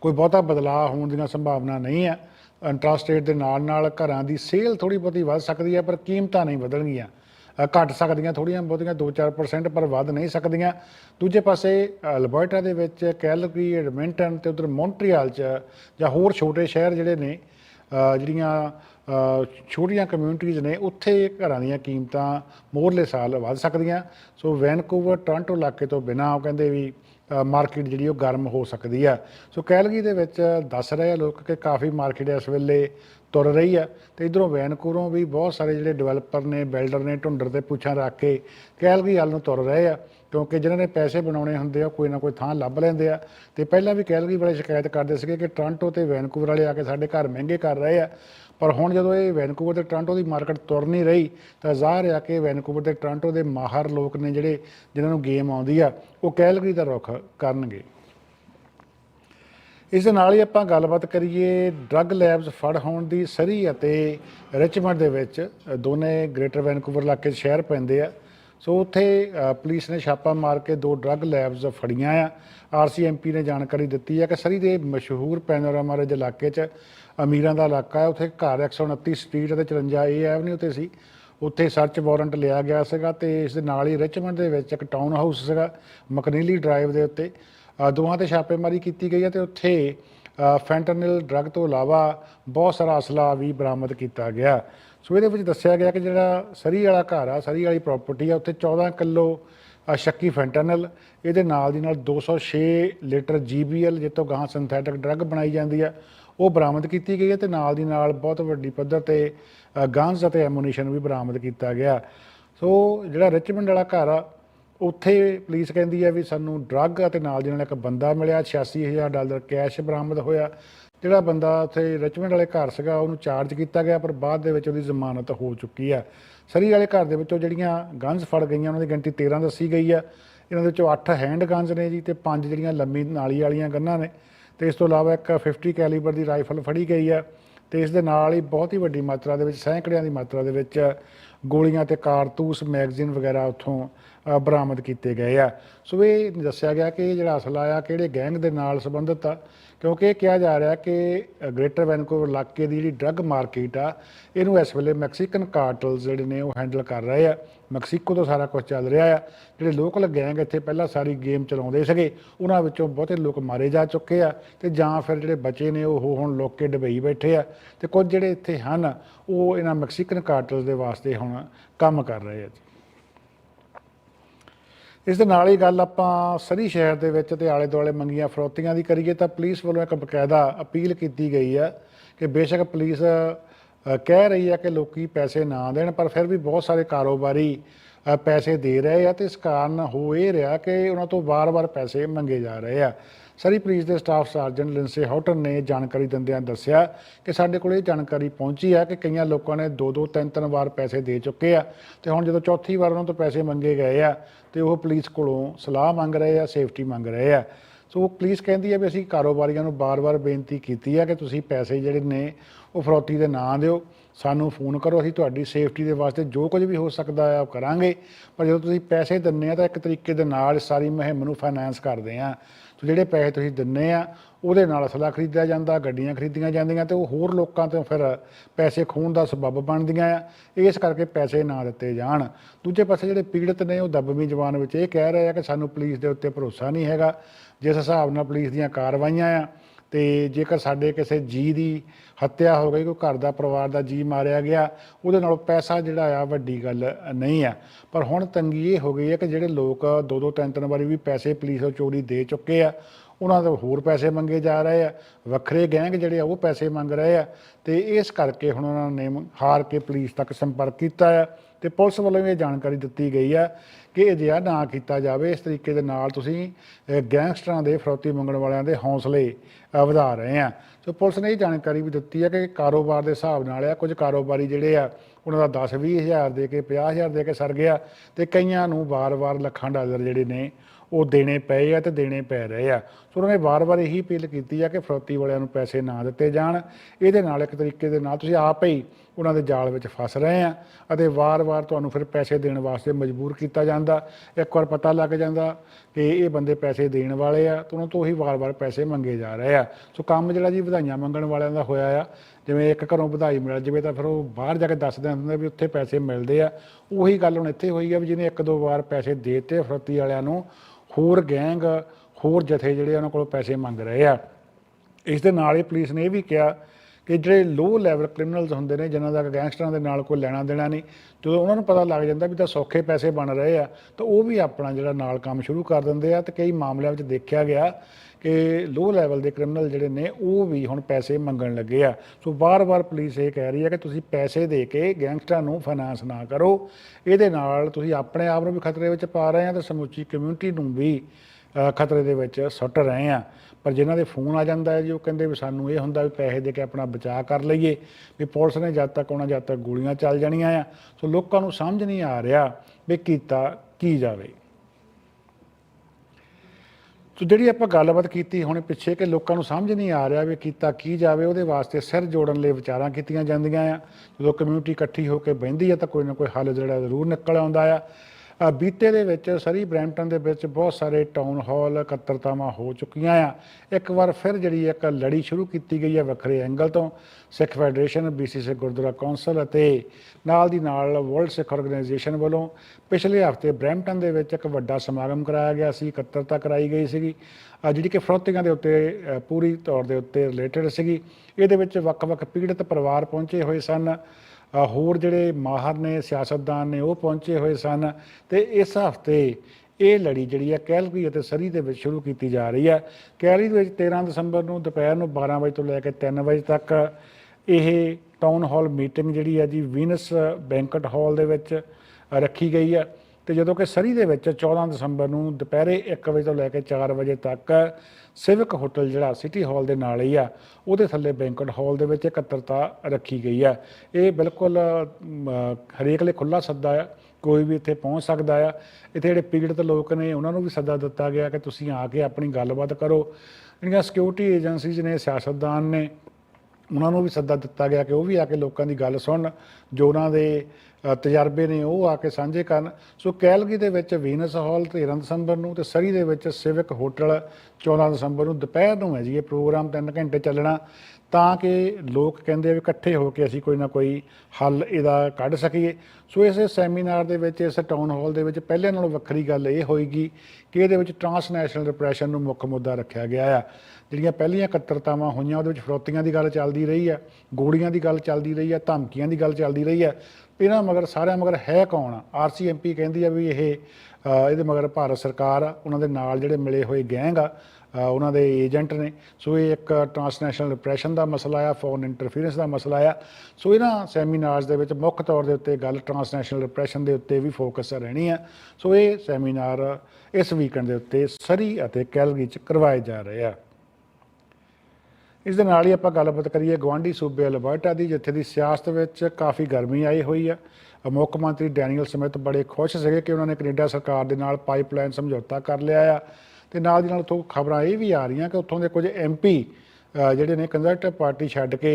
ਕੋਈ ਬਹੁਤਾ ਬਦਲਾਅ ਹੋਣ ਦੀਆਂ ਸੰਭਾਵਨਾ ਨਹੀਂ ਹੈ ਇੰਟਰਸਟ ਰੇਟ ਦੇ ਨਾਲ ਨਾਲ ਘਰਾਂ ਦੀ ਸੇਲ ਥੋੜੀ ਬਹੁਤੀ ਵੱਧ ਸਕਦੀ ਹੈ ਪਰ ਕੀਮਤਾਂ ਨਹੀਂ ਵਧਣਗੀਆਂ। ਅ, ਘਟ ਸਕਦੀਆਂ ਥੋੜੀਆਂ ਬਹੁਤੀਆਂ 2-4% ਪਰ ਵੱਧ ਨਹੀਂ ਸਕਦੀਆਂ। ਦੂਜੇ ਪਾਸੇ ਅਲਬਰਟਾ ਦੇ ਵਿੱਚ ਕੈਲਗਰੀ ਐਡਮਿੰਟਨ ਤੇ ਉਧਰ ਮੌਂਟਰੀਅਲ ਚ ਜਾਂ ਹੋਰ ਛੋਟੇ ਸ਼ਹਿਰ ਜਿਹੜੇ ਨੇ ਜਿਹੜੀਆਂ ਛੋਟੀਆਂ ਕਮਿਊਨਿਟੀਜ਼ ਨੇ ਉੱਥੇ ਘਰਾਂ ਦੀਆਂ ਕੀਮਤਾਂ ਮੋਰਲੇ ਸਾਲ ਵੱਧ ਸਕਦੀਆਂ। ਸੋ ਵੈਨਕੂਵਰ ਟੋਰਾਂਟੋ ਇਲਾਕੇ ਤੋਂ ਬਿਨਾਂ ਉਹ ਕਹਿੰਦੇ ਵੀ ਮਾਰਕੀਟ ਜਿਹੜੀ ਉਹ ਗਰਮ ਹੋ ਸਕਦੀ ਆ। ਸੋ ਕੈਲਗੀ ਦੇ ਵਿੱਚ ਦੱਸ ਰਹੇ ਆ ਲੋਕ ਕਿ ਕਾਫੀ ਮਾਰਕੀਟ ਇਸ ਵੇਲੇ ਤੁਰ ਰਹੀ ਆ ਤੇ ਇਧਰੋਂ ਵੈਨਕੂਵਰੋਂ ਵੀ ਬਹੁਤ ਸਾਰੇ ਜਿਹੜੇ ਡਿਵੈਲਪਰ ਨੇ ਬਿਲਡਰ ਨੇ, ਢੁੰਡਰ ਤੇ ਪੁੱਛਾਂ ਰੱਖ ਕੇ ਕੈਲਗਰੀ ਵੱਲ ਨੂੰ ਤੁਰ ਰਹੇ ਆ, ਕਿਉਂਕਿ ਜਿਨ੍ਹਾਂ ਨੇ ਪੈਸੇ ਬਣਾਉਣੇ ਹੁੰਦੇ ਆ ਕੋਈ ਨਾ ਕੋਈ ਥਾਂ ਲੱਭ ਲੈਂਦੇ ਆ। ਤੇ ਪਹਿਲਾਂ ਵੀ ਕੈਲਗਰੀ ਵਾਲੇ ਸ਼ਿਕਾਇਤ ਕਰਦੇ ਸੀਗੇ ਕਿ ਟੋਰਾਂਟੋ ਤੇ ਵੈਨਕੂਵਰ ਵਾਲੇ ਆ ਕੇ ਸਾਡੇ ਘਰ ਮਹਿੰਗੇ ਕਰ ਰਹੇ ਆ। ਪਰ ਹੁਣ ਜਦੋਂ ਇਹ ਵੈਨਕੂਵਰ ਤੇ ਟੋਰਾਂਟੋ ਦੀ ਮਾਰਕੀਟ ਤੁਰ ਨਹੀਂ ਰਹੀ, ਤਾਂ ਜ਼ਾਹਰ ਆ ਕਿ ਵੈਨਕੂਵਰ ਤੇ ਟੋਰਾਂਟੋ ਦੇ ਮਾਹਰ ਲੋਕ ਨੇ ਜਿਹੜੇ ਜਿਨ੍ਹਾਂ ਨੂੰ ਗੇਮ ਆਉਂਦੀ ਆ, ਉਹ ਕੈਲਗਰੀ ਦਾ ਰੁੱਖ ਕਰਨਗੇ। ਇਸ ਦੇ ਨਾਲ ਹੀ ਆਪਾਂ ਗੱਲਬਾਤ ਕਰੀਏ ਡਰੱਗ ਲੈਬਸ ਫੜ ਹੋਣ ਦੀ ਸਰੀ ਅਤੇ ਰਿਚਮੰਡ ਦੇ ਵਿੱਚ ਦੋਨੇ ਗ੍ਰੇਟਰ ਵੈਨਕੂਵਰ ਇਲਾਕੇ 'ਚ ਸ਼ਹਿਰ ਪੈਂਦੇ ਆ। ਸੋ ਉੱਥੇ ਪੁਲਿਸ ਨੇ ਛਾਪਾ ਮਾਰ ਕੇ ਦੋ ਡਰੱਗ ਲੈਬਸ ਫੜੀਆਂ ਆ। ਆਰਸੀਐਮਪੀ ਨੇ ਜਾਣਕਾਰੀ ਦਿੱਤੀ ਹੈ ਕਿ ਸਰੀ ਦੇ ਮਸ਼ਹੂਰ ਪੈਨੋਰਾਮਾ ਰੇਜ ਇਲਾਕੇ 'ਚ ਅਮੀਰਾਂ ਦਾ ਇਲਾਕਾ ਹੈ। ਉੱਥੇ ਘਰ 129 ਸਟਰੀਟ ਅਤੇ 54 ਏ ਐਵਨਿਊ ਤੇ ਸੀ। ਉੱਥੇ ਸਰਚ ਵਾਰੰਟ ਲਿਆ ਗਿਆ ਸੀਗਾ ਤੇ ਇਸ ਦੇ ਨਾਲ ਹੀ ਰਿਚਮੰਡ ਦੇ ਵਿੱਚ ਇੱਕ ਟਾਊਨ ਹਾਊਸ ਸੀਗਾ, ਮਕਨੀਲੀ ਡਰਾਈਵ ਦੇ ਉੱਤੇ। ਦੋਹਾਂ ਤੇ ਛਾਪੇਮਾਰੀ ਕੀਤੀ ਗਈ ਹੈ ਤੇ ਉੱਥੇ ਫੈਂਟਨਿਲ ਡਰੱਗ ਤੋਂ ਇਲਾਵਾ ਬਹੁਤ ਸਾਰਾ ਅਸਲਾ ਵੀ ਬਰਾਮਦ ਕੀਤਾ ਗਿਆ। ਸੋ ਇਹਦੇ ਵਿੱਚ ਦੱਸਿਆ ਗਿਆ ਕਿ ਜਿਹੜਾ ਸਰੀ ਵਾਲਾ ਘਰ ਆ, ਸਰੀ ਵਾਲੀ ਪ੍ਰਾਪਰਟੀ ਆ, ਉੱਥੇ 14 ਕਿਲੋ ਸ਼ੱਕੀ ਫੈਂਟਨਲ ਇਹਦੇ ਨਾਲ ਦੀ ਨਾਲ 206 ਲੀਟਰ ਜੀਬੀਐਲ ਜਿੱਤੋਂ ਗਾਂ ਸਿੰਥੈਟਿਕ ਡਰੱਗ ਬਣਾਈ ਜਾਂਦੀ ਆ, ਉਹ ਬਰਾਮਦ ਕੀਤੀ ਗਈ ਹੈ ਤੇ ਨਾਲ ਦੀ ਨਾਲ ਬਹੁਤ ਵੱਡੀ ਪੱਧਰ ਤੇ ਗਨਸ ਅਤੇ ਐਮੂਨੀਸ਼ਨ ਵੀ ਬਰਾਮਦ ਕੀਤਾ ਗਿਆ। ਸੋ ਜਿਹੜਾ ਰਿਚਮੰਡ ਵਾਲਾ ਘਰ ਆ ਉੱਥੇ ਪੁਲਿਸ ਕਹਿੰਦੀ ਹੈ ਵੀ ਸਾਨੂੰ ਡਰੱਗ ਅਤੇ ਨਾਲ ਦੀ ਨਾਲ ਇੱਕ ਬੰਦਾ ਮਿਲਿਆ 86000 ਡਾਲਰ ਕੈਸ਼ ਬਰਾਮਦ ਹੋਇਆ। ਜਿਹੜਾ ਬੰਦਾ ਉੱਥੇ ਰਚਮੈਂਟ ਵਾਲੇ ਘਰ ਸੀਗਾ, ਉਹਨੂੰ ਚਾਰਜ ਕੀਤਾ ਗਿਆ, ਪਰ ਬਾਅਦ ਦੇ ਵਿੱਚ ਉਹਦੀ ਜ਼ਮਾਨਤ ਹੋ ਚੁੱਕੀ ਆ। ਸਰੀ ਵਾਲੇ ਘਰ ਦੇ ਵਿੱਚੋਂ ਜਿਹੜੀਆਂ ਗਨਸ ਫੜ ਗਈਆਂ, ਉਹਨਾਂ ਦੀ ਗਿਣਤੀ 13 ਦੱਸੀ ਗਈ ਆ। ਇਹਨਾਂ ਦੇ ਵਿੱਚੋਂ 8 ਹੈਂਡ ਗਨਸ ਨੇ ਜੀ ਤੇ 5 ਜਿਹੜੀਆਂ ਲੰਮੀ ਨਾਲੀ ਵਾਲੀਆਂ ਗੰਨਾਂ ਨੇ। ਤੇ ਇਸ ਤੋਂ ਇਲਾਵਾ ਇੱਕ 50 ਕੈਲੀਬਰ ਦੀ ਰਾਈਫਲ ਫੜੀ ਗਈ ਆ। ਤੇ ਇਸ ਦੇ ਨਾਲ ਹੀ ਬਹੁਤ ਹੀ ਵੱਡੀ ਮਾਤਰਾ ਦੇ ਵਿੱਚ ਸੈਂਕੜਿਆਂ ਦੀ ਮਾਤਰਾ ਦੇ ਵਿੱਚ ਗੋਲੀਆਂ ਤੇ ਕਾਰਤੂਸ ਮੈਗਜ਼ੀਨ ਵਗੈਰਾ ਉੱਥੋਂ ਬਰਾਮਦ ਕੀਤੇ ਗਏ ਆ। ਸੋ ਇਹ ਦੱਸਿਆ ਗਿਆ ਕਿ ਇਹ ਜਿਹੜਾ ਅਸਲਾ ਆ ਕਿਹੜੇ ਗੈਂਗ ਦੇ ਨਾਲ ਸੰਬੰਧਿਤ ਆ? ਕਿਉਂਕਿ ਇਹ ਕਿਹਾ ਜਾ ਰਿਹਾ ਕਿ ਗ੍ਰੇਟਰ ਵੈਨਕੂਵਰ ਇਲਾਕੇ ਦੀ ਜਿਹੜੀ ਡਰੱਗ ਮਾਰਕੀਟ ਆ, ਇਹਨੂੰ ਇਸ ਵੇਲੇ ਮੈਕਸੀਕਨ ਕਾਰਟਲਸ ਜਿਹੜੇ ਨੇ ਉਹ ਹੈਂਡਲ ਕਰ ਰਹੇ ਆ। ਮੈਕਸੀਕੋ ਤੋਂ ਸਾਰਾ ਕੁਝ ਚੱਲ ਰਿਹਾ ਆ। ਜਿਹੜੇ ਲੋਕਲ ਗੈਂਗ ਇੱਥੇ ਪਹਿਲਾਂ ਸਾਰੀ ਗੇਮ ਚਲਾਉਂਦੇ ਸੀਗੇ, ਉਹਨਾਂ ਵਿੱਚੋਂ ਬਹੁਤੇ ਲੋਕ ਮਾਰੇ ਜਾ ਚੁੱਕੇ ਆ ਤੇ ਜਾਂ ਫਿਰ ਜਿਹੜੇ ਬਚੇ ਨੇ ਉਹ ਹੁਣ ਲੋਕ ਕੇ ਡਬਈ ਬੈਠੇ ਆ ਤੇ ਕੁਝ ਜਿਹੜੇ ਇੱਥੇ ਹਨ, ਉਹ ਇਹਨਾਂ ਮੈਕਸੀਕਨ ਕਾਰਟਲਸ ਦੇ ਵਾਸਤੇ ਹੁਣ ਕੰਮ ਕਰ ਰਹੇ ਆ ਜੀ। ਇਸ ਦੇ ਨਾਲ ਹੀ ਗੱਲ ਆਪਾਂ ਸਰੀ ਸ਼ਹਿਰ ਦੇ ਵਿੱਚ ਤੇ ਆਲੇ ਦੁਆਲੇ ਮੰਗੀਆਂ ਫਰੋਤੀਆਂ ਦੀ ਕਰੀਏ ਤਾਂ ਪੁਲਿਸ ਵੱਲੋਂ ਇੱਕ ਬਕਾਇਦਾ ਅਪੀਲ ਕੀਤੀ ਗਈ ਹੈ ਕਿ ਬੇਸ਼ੱਕ ਪੁਲਿਸ ਕਹਿ ਰਹੀ ਹੈ ਕਿ ਲੋਕੀ ਪੈਸੇ ਨਾ ਦੇਣ, ਪਰ ਫਿਰ ਵੀ ਬਹੁਤ ਸਾਰੇ ਕਾਰੋਬਾਰੀ ਪੈਸੇ ਦੇ ਰਹੇ ਆ ਤੇ ਇਸ ਕਾਰਨ ਹੋ ਇਹ ਰਿਹਾ ਕਿ ਉਹਨਾਂ ਤੋਂ ਵਾਰ-ਵਾਰ ਪੈਸੇ ਮੰਗੇ ਜਾ ਰਹੇ ਆ। ਸਰੀ ਪੁਲਿਸ ਦੇ ਸਟਾਫ ਸਰਜਨ ਲਿੰਸੇ ਹਾਊਟਨ ਨੇ ਜਾਣਕਾਰੀ ਦਿੰਦਿਆਂ ਦੱਸਿਆ ਕਿ ਸਾਡੇ ਕੋਲ ਇਹ ਜਾਣਕਾਰੀ ਪਹੁੰਚੀ ਹੈ ਕਿ ਕਈਆਂ ਲੋਕਾਂ ਨੇ ਦੋ ਦੋ, ਤਿੰਨ ਤਿੰਨ ਵਾਰ ਪੈਸੇ ਦੇ ਚੁੱਕੇ ਆ ਤੇ ਹੁਣ ਜਦੋਂ ਚੌਥੀ ਵਾਰ ਉਹਨਾਂ ਤੋਂ ਪੈਸੇ ਮੰਗੇ ਗਏ ਆ ਤੇ ਉਹ ਪੁਲਿਸ ਕੋਲੋਂ ਸਲਾਹ ਮੰਗ ਰਹੇ ਆ, ਸੇਫਟੀ ਮੰਗ ਰਹੇ ਆ। ਸੋ ਪੁਲਿਸ ਕਹਿੰਦੀ ਹੈ ਵੀ ਅਸੀਂ ਕਾਰੋਬਾਰੀਆਂ ਨੂੰ ਬਾਰ-ਬਾਰ ਬੇਨਤੀ ਕੀਤੀ ਹੈ ਕਿ ਤੁਸੀਂ ਪੈਸੇ ਜਿਹੜੇ ਨੇ ਉਹ ਫਰੋਤੀ ਦੇ ਨਾਂ ਦਿਓ। ਸਾਨੂੰ ਫੋਨ ਕਰੋ, ਅਸੀਂ ਤੁਹਾਡੀ ਸੇਫਟੀ ਦੇ ਵਾਸਤੇ ਜੋ ਕੁਝ ਵੀ ਹੋ ਸਕਦਾ ਹੈ ਉਹ ਕਰਾਂਗੇ। ਪਰ ਜਦੋਂ ਤੁਸੀਂ ਪੈਸੇ ਦਿੰਨੇ ਆ ਤਾਂ ਇੱਕ ਤਰੀਕੇ ਦੇ ਨਾਲ ਸਾਰੀ ਮੁਹਿੰਮ ਨੂੰ ਫਾਈਨੈਂਸ ਕਰਦੇ ਆ। ਜਿਹੜੇ ਪੈਸੇ ਤੁਸੀਂ ਦਿੰਨੇ ਆ, ਉਹਦੇ ਨਾਲ ਅਸਲਾ ਖਰੀਦਿਆ ਜਾਂਦਾ, ਗੱਡੀਆਂ ਖਰੀਦੀਆਂ ਜਾਂਦੀਆਂ ਤੇ ਉਹ ਹੋਰ ਲੋਕਾਂ ਤੋਂ ਫਿਰ ਪੈਸੇ ਖੋਹਣ ਦਾ ਸਬਬ ਬਣਦੀਆਂ ਆ। ਇਸ ਕਰਕੇ ਪੈਸੇ ਨਾ ਦਿੱਤੇ ਜਾਣ। ਦੂਜੇ ਪਾਸੇ ਜਿਹੜੇ ਪੀੜਤ ਨੇ, ਉਹ ਦਬਵੀਂ ਜ਼ਬਾਨ ਵਿੱਚ ਇਹ ਕਹਿ ਰਹੇ ਆ ਕਿ ਸਾਨੂੰ ਪੁਲਿਸ ਦੇ ਉੱਤੇ ਭਰੋਸਾ ਨਹੀਂ ਹੈਗਾ। ਜਿਸ ਹਿਸਾਬ ਨਾਲ ਪੁਲਿਸ ਦੀਆਂ ਕਾਰਵਾਈਆਂ ਆ ਤੇ ਜੇਕਰ ਸਾਡੇ ਕਿਸੇ ਜੀ ਦੀ ਹੱਤਿਆ ਹੋ ਗਈ, ਕੋਈ ਘਰ ਦਾ ਪਰਿਵਾਰ ਦਾ ਜੀ ਮਾਰਿਆ ਗਿਆ, ਉਹਦੇ ਨਾਲ ਪੈਸਾ ਜਿਹੜਾ ਆ ਵੱਡੀ ਗੱਲ ਨਹੀਂ ਆ। ਪਰ ਹੁਣ ਤੰਗੀ ਇਹ ਹੋ ਗਈ ਹੈ ਕਿ ਜਿਹੜੇ ਲੋਕ ਦੋ ਦੋ ਤਿੰਨ ਤਿੰਨ ਵਾਰੀ ਵੀ ਪੈਸੇ ਪੁਲਿਸ ਤੋਂ ਚੋਰੀ ਦੇ ਚੁੱਕੇ ਆ, ਉਹਨਾਂ ਤੋਂ ਹੋਰ ਪੈਸੇ ਮੰਗੇ ਜਾ ਰਹੇ ਆ। ਵੱਖਰੇ ਗੈਂਗ ਜਿਹੜੇ ਆ, ਉਹ ਪੈਸੇ ਮੰਗ ਰਹੇ ਆ। ਤੇ ਇਸ ਕਰਕੇ ਹੁਣ ਉਹਨਾਂ ਨੇ ਹਾਰ ਕੇ ਪੁਲਿਸ ਤੱਕ ਸੰਪਰਕ ਕੀਤਾ ਆ। ਤੇ ਪੁਲਿਸ ਵੱਲੋਂ ਵੀ ਇਹ ਜਾਣਕਾਰੀ ਦਿੱਤੀ ਗਈ ਆ ਕਿ ਅਜਿਹਾ ਨਾ ਕੀਤਾ ਜਾਵੇ। ਇਸ ਤਰੀਕੇ ਦੇ ਨਾਲ ਤੁਸੀਂ ਗੈਂਗਸਟਰਾਂ ਦੇ ਫਰੌਤੀ ਮੰਗਣ ਵਾਲਿਆਂ ਦੇ ਹੌਸਲੇ ਵਧਾ ਰਹੇ ਆ। ਸੋ ਪੁਲਿਸ ਨੇ ਇਹ ਜਾਣਕਾਰੀ ਵੀ ਦਿੱਤੀ ਆ ਕਿ ਕਾਰੋਬਾਰ ਦੇ ਹਿਸਾਬ ਨਾਲ ਆ, ਕੁਝ ਕਾਰੋਬਾਰੀ ਜਿਹੜੇ ਆ, ਉਹਨਾਂ ਦਾ 10 20 ਹਜ਼ਾਰ ਦੇ ਕੇ 50 ਹਜ਼ਾਰ ਦੇ ਕੇ ਸਰ ਗਿਆ ਤੇ ਕਈਆਂ ਨੂੰ ਵਾਰ-ਵਾਰ ਲੱਖਾਂ ਡਾਲਰ ਜਿਹੜੇ ਨੇ ਉਹ ਦੇਣੇ ਪਏ ਆ ਤੇ ਦੇਣੇ ਪੈ ਰਹੇ ਆ। ਸੋ ਉਹਨਾਂ ਨੇ ਵਾਰ-ਵਾਰ ਇਹੀ ਅਪੀਲ ਕੀਤੀ ਆ ਕਿ ਫਰੋਤੀ ਵਾਲਿਆਂ ਨੂੰ ਪੈਸੇ ਨਾ ਦਿੱਤੇ ਜਾਣ। ਇਹਦੇ ਨਾਲ ਇੱਕ ਤਰੀਕੇ ਦੇ ਨਾਲ ਤੁਸੀਂ ਆਪ ਹੀ ਉਹਨਾਂ ਦੇ ਜਾਲ ਵਿੱਚ ਫਸ ਰਹੇ ਆ ਅਤੇ ਵਾਰ-ਵਾਰ ਤੁਹਾਨੂੰ ਫਿਰ ਪੈਸੇ ਦੇਣ ਵਾਸਤੇ ਮਜਬੂਰ ਕੀਤਾ ਜਾਂਦਾ। ਇੱਕ ਵਾਰ ਪਤਾ ਲੱਗ ਜਾਂਦਾ ਕਿ ਇਹ ਬੰਦੇ ਪੈਸੇ ਦੇਣ ਵਾਲੇ ਆ ਤਾਂ ਉਹਨਾਂ ਤੋਂ ਹੀ ਵਾਰ-ਵਾਰ ਪੈਸੇ ਮੰਗੇ ਜਾ ਰਹੇ ਆ। ਸੋ ਕੰਮ ਜਿਹੜਾ ਜੀ ਵਧਾਈਆਂ ਮੰਗਣ ਵਾਲਿਆਂ ਦਾ ਹੋਇਆ ਆ। ਜਿਵੇਂ ਇੱਕ ਘਰੋਂ ਵਧਾਈ ਮਿਲ ਜਾਵੇ ਤਾਂ ਫਿਰ ਉਹ ਬਾਹਰ ਜਾ ਕੇ ਦੱਸਦੇ ਹੁੰਦੇ ਵੀ ਉੱਥੇ ਪੈਸੇ ਮਿਲਦੇ ਆ। ਉਹੀ ਗੱਲ ਹੁਣ ਇੱਥੇ ਹੋਈ ਆ ਵੀ ਜਿਹਨੇ ਇੱਕ ਦੋ ਵਾਰ ਪੈਸੇ ਦੇਤੇ ਫਰੋਤੀ ਵਾਲਿਆਂ ਨੂੰ, ਹੋਰ ਗੈਂਗ ਹੋਰ ਜਥੇ ਜਿਹੜੇ ਉਹਨਾਂ ਕੋਲੋਂ ਪੈਸੇ ਮੰਗ ਰਹੇ ਆ। ਇਸ ਦੇ ਨਾਲ ਹੀ ਪੁਲਿਸ ਨੇ ਇਹ ਵੀ ਕਿਹਾ ਕਿ ਜਿਹੜੇ ਲੋ ਲੈਵਲ ਕ੍ਰਿਮੀਨਲਸ ਹੁੰਦੇ ਨੇ, ਜਿਨ੍ਹਾਂ ਦਾ ਗੈਂਗਸਟਰਾਂ ਦੇ ਨਾਲ ਕੋਈ ਲੈਣਾ ਦੇਣਾ ਨਹੀਂ, ਜਦੋਂ ਉਹਨਾਂ ਨੂੰ ਪਤਾ ਲੱਗ ਜਾਂਦਾ ਵੀ ਤਾਂ ਸੌਖੇ ਪੈਸੇ ਬਣ ਰਹੇ ਆ, ਤਾਂ ਉਹ ਵੀ ਆਪਣਾ ਜਿਹੜਾ ਨਾਲ ਕੰਮ ਸ਼ੁਰੂ ਕਰ ਦਿੰਦੇ ਆ। ਤੇ ਕਈ ਮਾਮਲਿਆਂ ਵਿੱਚ ਦੇਖਿਆ ਗਿਆ ਕਿ ਲੋ ਲੈਵਲ ਦੇ ਕ੍ਰਿਮੀਨਲ ਜਿਹੜੇ ਨੇ, ਉਹ ਵੀ ਹੁਣ ਪੈਸੇ ਮੰਗਣ ਲੱਗੇ ਆ। ਸੋ ਬਾਰ-ਬਾਰ ਪੁਲਿਸ ਇਹ ਕਹਿ ਰਹੀ ਹੈ ਕਿ ਤੁਸੀਂ ਪੈਸੇ ਦੇ ਕੇ ਗੈਂਗਸਟਰਾਂ ਨੂੰ ਫਾਈਨਾਂਸ ਨਾ ਕਰੋ। ਇਹਦੇ ਨਾਲ ਤੁਸੀਂ ਆਪਣੇ ਆਪ ਨੂੰ ਵੀ ਖਤਰੇ ਵਿੱਚ ਪਾ ਰਹੇ ਆ ਤੇ ਸਮੁੱਚੀ ਕਮਿਊਨਿਟੀ ਨੂੰ ਵੀ ਖਤਰੇ ਦੇ ਵਿੱਚ ਸੁੱਟ ਰਹੇ ਆ ਪਰ ਜਿਨ੍ਹਾਂ ਦੇ ਫੋਨ ਆ ਜਾਂਦਾ ਹੈ ਜੀ, ਉਹ ਕਹਿੰਦੇ ਵੀ ਸਾਨੂੰ ਇਹ ਹੁੰਦਾ ਵੀ ਪੈਸੇ ਦੇ ਕੇ ਆਪਣਾ ਬਚਾਅ ਕਰ ਲਈਏ। ਵੀ ਪੁਲਿਸ ਨੇ ਜਦ ਤੱਕ ਆਉਣਾ ਜਦ ਤੱਕ ਗੋਲੀਆਂ ਚੱਲ ਜਾਣੀਆਂ ਆ। ਸੋ ਲੋਕਾਂ ਨੂੰ ਸਮਝ ਨਹੀਂ ਆ ਰਿਹਾ ਵੀ ਕੀਤਾ ਕੀ ਜਾਵੇ। ਸੋ ਜਿਹੜੀ ਆਪਾਂ ਗੱਲਬਾਤ ਕੀਤੀ ਹੁਣ ਪਿੱਛੇ ਕਿ ਲੋਕਾਂ ਨੂੰ ਸਮਝ ਨਹੀਂ ਆ ਰਿਹਾ ਵੀ ਕੀਤਾ ਕੀ ਜਾਵੇ, ਉਹਦੇ ਵਾਸਤੇ ਸਿਰ ਜੋੜਨ ਲਈ ਵਿਚਾਰਾਂ ਕੀਤੀਆਂ ਜਾਂਦੀਆਂ ਆ। ਜਦੋਂ ਕਮਿਊਨਿਟੀ ਇਕੱਠੀ ਹੋ ਕੇ ਬਹਿੰਦੀ ਆ ਤਾਂ ਕੋਈ ਨਾ ਕੋਈ ਹੱਲ ਜਿਹੜਾ ਜ਼ਰੂਰ ਨਿਕਲ ਆਉਂਦਾ ਆ। ਬੀਤੇ ਦੇ ਵਿੱਚ ਸਰੀ ਬ੍ਰੈਂਪਟਨ ਦੇ ਵਿੱਚ ਬਹੁਤ ਸਾਰੇ ਟਾਊਨ ਹਾਲ ਇਕੱਤਰਤਾਵਾਂ ਹੋ ਚੁੱਕੀਆਂ ਆ। ਇੱਕ ਵਾਰ ਫਿਰ ਜਿਹੜੀ ਇੱਕ ਲੜੀ ਸ਼ੁਰੂ ਕੀਤੀ ਗਈ ਹੈ ਵੱਖਰੇ ਐਂਗਲ ਤੋਂ। Sikh federation BCC gurdwara council ਅਤੇ ਨਾਲ ਦੀ ਨਾਲ ਵਰਲਡ ਸਿੱਖ ਆਰਗੇਨਾਈਜੇਸ਼ਨ ਵੱਲੋਂ ਪਿਛਲੇ ਹਫ਼ਤੇ ਬ੍ਰੈਂਪਟਨ ਦੇ ਵਿੱਚ ਇੱਕ ਵੱਡਾ ਸਮਾਗਮ ਕਰਾਇਆ ਗਿਆ ਸੀ, ਇਕੱਤਰਤਾ ਕਰਾਈ ਗਈ ਸੀਗੀ। ਜਿਹੜੀ ਕਿ ਫਰੋਤੀਆਂ ਦੇ ਉੱਤੇ ਪੂਰੀ ਤੌਰ ਦੇ ਉੱਤੇ ਰਿਲੇਟਡ ਸੀਗੀ। ਇਹਦੇ ਵਿੱਚ ਵੱਖ-ਵੱਖ ਪੀੜਤ ਪਰਿਵਾਰ ਪਹੁੰਚੇ ਹੋਏ ਸਨ। ਹੋਰ ਜਿਹੜੇ ਮਾਹਰ ਨੇ, ਸਿਆਸਤਦਾਨ ਨੇ, ਉਹ ਪਹੁੰਚੇ ਹੋਏ ਸਨ ਤੇ ਇਸ ਹਫ਼ਤੇ ਇਹ ਲੜੀ ਜਿਹੜੀ ਹੈ ਕੈਲਗਰੀ ਅਤੇ ਸਰੀ ਦੇ ਵਿੱਚ ਸ਼ੁਰੂ ਕੀਤੀ ਜਾ ਰਹੀ ਹੈ। ਕੈਲਗਰੀ ਦੇ ਵਿੱਚ 13 ਦਸੰਬਰ ਨੂੰ ਦੁਪਹਿਰ ਨੂੰ 12 ਵਜੇ ਤੋਂ ਲੈ ਕੇ 3 ਵਜੇ ਤੱਕ ਇਹ ਟਾਊਨ ਹਾਲ ਮੀਟਿੰਗ ਜਿਹੜੀ ਹੈ ਜੀ ਵੀਨਸ ਬੈਂਕਟ ਹਾਲ ਦੇ ਵਿੱਚ ਰੱਖੀ ਗਈ ਹੈ। ਤੇ ਜਦੋਂ ਕਿ ਸਰੀ ਦੇ ਵਿੱਚ 14 ਦਸੰਬਰ ਨੂੰ ਦੁਪਹਿਰੇ 1 ਵਜੇ ਤੋਂ ਲੈ ਕੇ 4 ਵਜੇ ਤੱਕ ਸਿਵਿਕ ਹੋਟਲ ਜਿਹੜਾ ਸਿਟੀ ਹਾਲ ਦੇ ਨਾਲ ਹੀ ਆ, ਉਹਦੇ ਥੱਲੇ ਬੈਂਕਟ ਹਾਲ ਦੇ ਵਿੱਚ ਇਕੱਤਰਤਾ ਰੱਖੀ ਗਈ ਆ। ਇਹ ਬਿਲਕੁਲ ਹਰੇਕ ਲਈ ਖੁੱਲਾ ਸੱਦਾ ਆ, ਕੋਈ ਵੀ ਇੱਥੇ ਪਹੁੰਚ ਸਕਦਾ ਆ। ਇੱਥੇ ਜਿਹੜੇ ਪੀੜਤ ਲੋਕ ਨੇ, ਉਹਨਾਂ ਨੂੰ ਵੀ ਸੱਦਾ ਦਿੱਤਾ ਗਿਆ ਕਿ ਤੁਸੀਂ ਆ ਕੇ ਆਪਣੀ ਗੱਲਬਾਤ ਕਰੋ। ਜਿਹੜੀਆਂ ਸਿਕਿਉਰਿਟੀ ਏਜੰਸੀਜ਼ ਨੇ, ਸਿਆਸਤਦਾਨ ਨੇ ਉਹਨਾਂ ਨੂੰ ਵੀ ਸੱਦਾ ਦਿੱਤਾ ਗਿਆ ਕਿ ਉਹ ਵੀ ਆ ਕੇ ਲੋਕਾਂ ਦੀ ਗੱਲ ਸੁਣਨ, ਜੋ ਉਹਨਾਂ ਦੇ ਤਜਰਬੇ ਨੇ ਉਹ ਆ ਕੇ ਸਾਂਝੇ ਕਰਨ। ਸੋ ਕੈਲਗੀ ਦੇ ਵਿੱਚ ਵੀਨਸ ਹਾਲ 13 ਦਸੰਬਰ ਨੂੰ ਤੇ ਸਰੀ ਦੇ ਵਿੱਚ ਸਿਵਿਕ ਹੋਟਲ 14 ਦਸੰਬਰ ਨੂੰ ਦੁਪਹਿਰ ਨੂੰ ਹੈ ਜੀ, ਇਹ ਪ੍ਰੋਗਰਾਮ 3 ਘੰਟੇ ਚੱਲਣਾ। ਤਾਂ ਕਿ ਲੋਕ ਕਹਿੰਦੇ ਆ ਵੀ ਇਕੱਠੇ ਹੋ ਕੇ ਅਸੀਂ ਕੋਈ ਨਾ ਕੋਈ ਹੱਲ ਇਹਦਾ ਕੱਢ ਸਕੀਏ। ਸੋ ਇਸ ਸੈਮੀਨਾਰ ਦੇ ਵਿੱਚ, ਇਸ ਟਾਊਨ ਹਾਲ ਦੇ ਵਿੱਚ ਪਹਿਲੇ ਨਾਲੋਂ ਵੱਖਰੀ ਗੱਲ ਇਹ ਹੋਏਗੀ ਕਿ ਇਹਦੇ ਵਿੱਚ ਟਰਾਂਸਨੈਸ਼ਨਲ ਰਿਪਰੈਸ਼ਨ ਨੂੰ ਮੁੱਖ ਮੁੱਦਾ ਰੱਖਿਆ ਗਿਆ ਆ। ਜਿਹੜੀਆਂ ਪਹਿਲੀਆਂ ਇਕੱਤਰਤਾਵਾਂ ਹੋਈਆਂ, ਉਹਦੇ ਵਿੱਚ ਫਰੋਤੀਆਂ ਦੀ ਗੱਲ ਚੱਲਦੀ ਰਹੀ ਆ, ਗੋਲੀਆਂ ਦੀ ਗੱਲ ਚੱਲਦੀ ਰਹੀ ਆ, ਧਮਕੀਆਂ ਦੀ ਗੱਲ ਚੱਲਦੀ ਰਹੀ ਆ। ਇਹਨਾਂ ਮਗਰ, ਸਾਰਿਆਂ ਮਗਰ ਹੈ ਕੌਣ? ਆਰਸੀਐਮਪੀ ਕਹਿੰਦੀ ਆ ਵੀ ਇਹ ਇਹਦੇ ਮਗਰ ਭਾਰਤ ਸਰਕਾਰ ਆ, ਉਹਨਾਂ ਦੇ ਨਾਲ ਜਿਹੜੇ ਮਿਲੇ ਹੋਏ ਗੈਂਗ ਆ ਉਹਨਾਂ ਦੇ ਏਜੰਟ ਨੇ। ਸੋ ਇਹ ਇੱਕ ਟਰਾਂਸਨੈਸ਼ਨਲ ਰਿਪਰੈਸ਼ਨ ਦਾ ਮਸਲਾ ਆ, ਫੋਰਨ ਇੰਟਰਫੀਰੈਂਸ ਦਾ ਮਸਲਾ ਆ। ਸੋ ਇਹਨਾਂ ਸੈਮੀਨਾਰਸ ਦੇ ਵਿੱਚ ਮੁੱਖ ਤੌਰ ਦੇ ਉੱਤੇ ਗੱਲ ਟਰਾਂਸਨੈਸ਼ਨਲ ਰਿਪਰੈਸ਼ਨ ਦੇ ਉੱਤੇ ਵੀ ਫੋਕਸ ਰਹਿਣੀ ਆ। ਸੋ ਇਹ ਸੈਮੀਨਾਰ ਇਸ ਵੀਕਐਂਡ ਦੇ ਉੱਤੇ ਸਰੀ ਅਤੇ ਕੈਲਗਰੀ ਚ ਕਰਵਾਏ ਜਾ ਰਹੇ ਆ। ਇਸ ਦੇ ਨਾਲ ਹੀ ਆਪਾਂ ਗੱਲਬਾਤ ਕਰੀਏ ਗਵਾਂਢੀ ਸੂਬੇ ਅਲਬਰਟਾ ਦੀ, ਜਿੱਥੇ ਦੀ ਸਿਆਸਤ ਵਿੱਚ ਕਾਫੀ ਗਰਮੀ ਆਈ ਹੋਈ ਆ। ਮੁੱਖ ਮੰਤਰੀ ਡੈਨੀਅਲ ਸਮਿਥ ਬੜੇ ਖੁਸ਼ ਸੀਗੇ ਕਿ ਉਹਨਾਂ ਨੇ ਕੈਨੇਡਾ ਸਰਕਾਰ ਦੇ ਨਾਲ ਪਾਈਪਲਾਈਨ ਸਮਝੌਤਾ ਕਰ ਲਿਆ ਆ। ਤੇ ਨਾਲ ਦੀ ਨਾਲ ਉੱਥੋਂ ਖਬਰਾਂ ਇਹ ਵੀ ਆ ਰਹੀਆਂ ਕਿ ਉੱਥੋਂ ਦੇ ਕੁਝ ਐਮਪੀ ਜਿਹੜੇ ਨੇ ਕੰਜ਼ਰਵੇਟਿਵ ਪਾਰਟੀ ਛੱਡ ਕੇ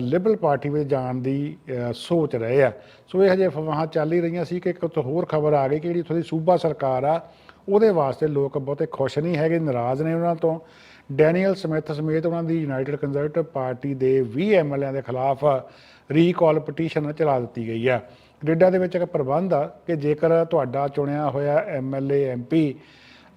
ਲਿਬਰਲ ਪਾਰਟੀ ਵਿੱਚ ਜਾਣ ਦੀ ਸੋਚ ਰਹੇ ਆ। ਸੋ ਇਹ ਹਜੇ ਅਫਵਾਹਾਂ ਚੱਲ ਹੀ ਰਹੀਆਂ ਸੀ ਕਿ ਇੱਕ ਉੱਥੋਂ ਹੋਰ ਖਬਰ ਆ ਗਈ ਕਿ ਜਿਹੜੀ ਉੱਥੋਂ ਦੀ ਸੂਬਾ ਸਰਕਾਰ ਆ ਉਹਦੇ ਵਾਸਤੇ ਲੋਕ ਬਹੁਤੇ ਖੁਸ਼ ਨਹੀਂ ਹੈਗੇ ਨਾਰਾਜ਼ ਨੇ ਉਹਨਾਂ ਤੋਂ। ਡੈਨੀਅਲ ਸਮਿਥ ਸਮੇਤ ਉਹਨਾਂ ਦੀ ਯੂਨਾਈਟਿਡ ਕੰਜ਼ਰਵੇਟਿਵ ਪਾਰਟੀ ਦੇ 20 ਐਮਐਲਏਆਂ ਦੇ ਖਿਲਾਫ ਰੀਕਾਲ ਪਟੀਸ਼ਨ ਚਲਾ ਦਿੱਤੀ ਗਈ ਆ। ਕੈਨੇਡਾ ਦੇ ਵਿੱਚ ਇੱਕ ਪ੍ਰਬੰਧ ਆ ਕਿ ਜੇਕਰ ਤੁਹਾਡਾ ਚੁਣਿਆ ਹੋਇਆ ਐਮਐਲਏ ਐਮਪੀ ਅ,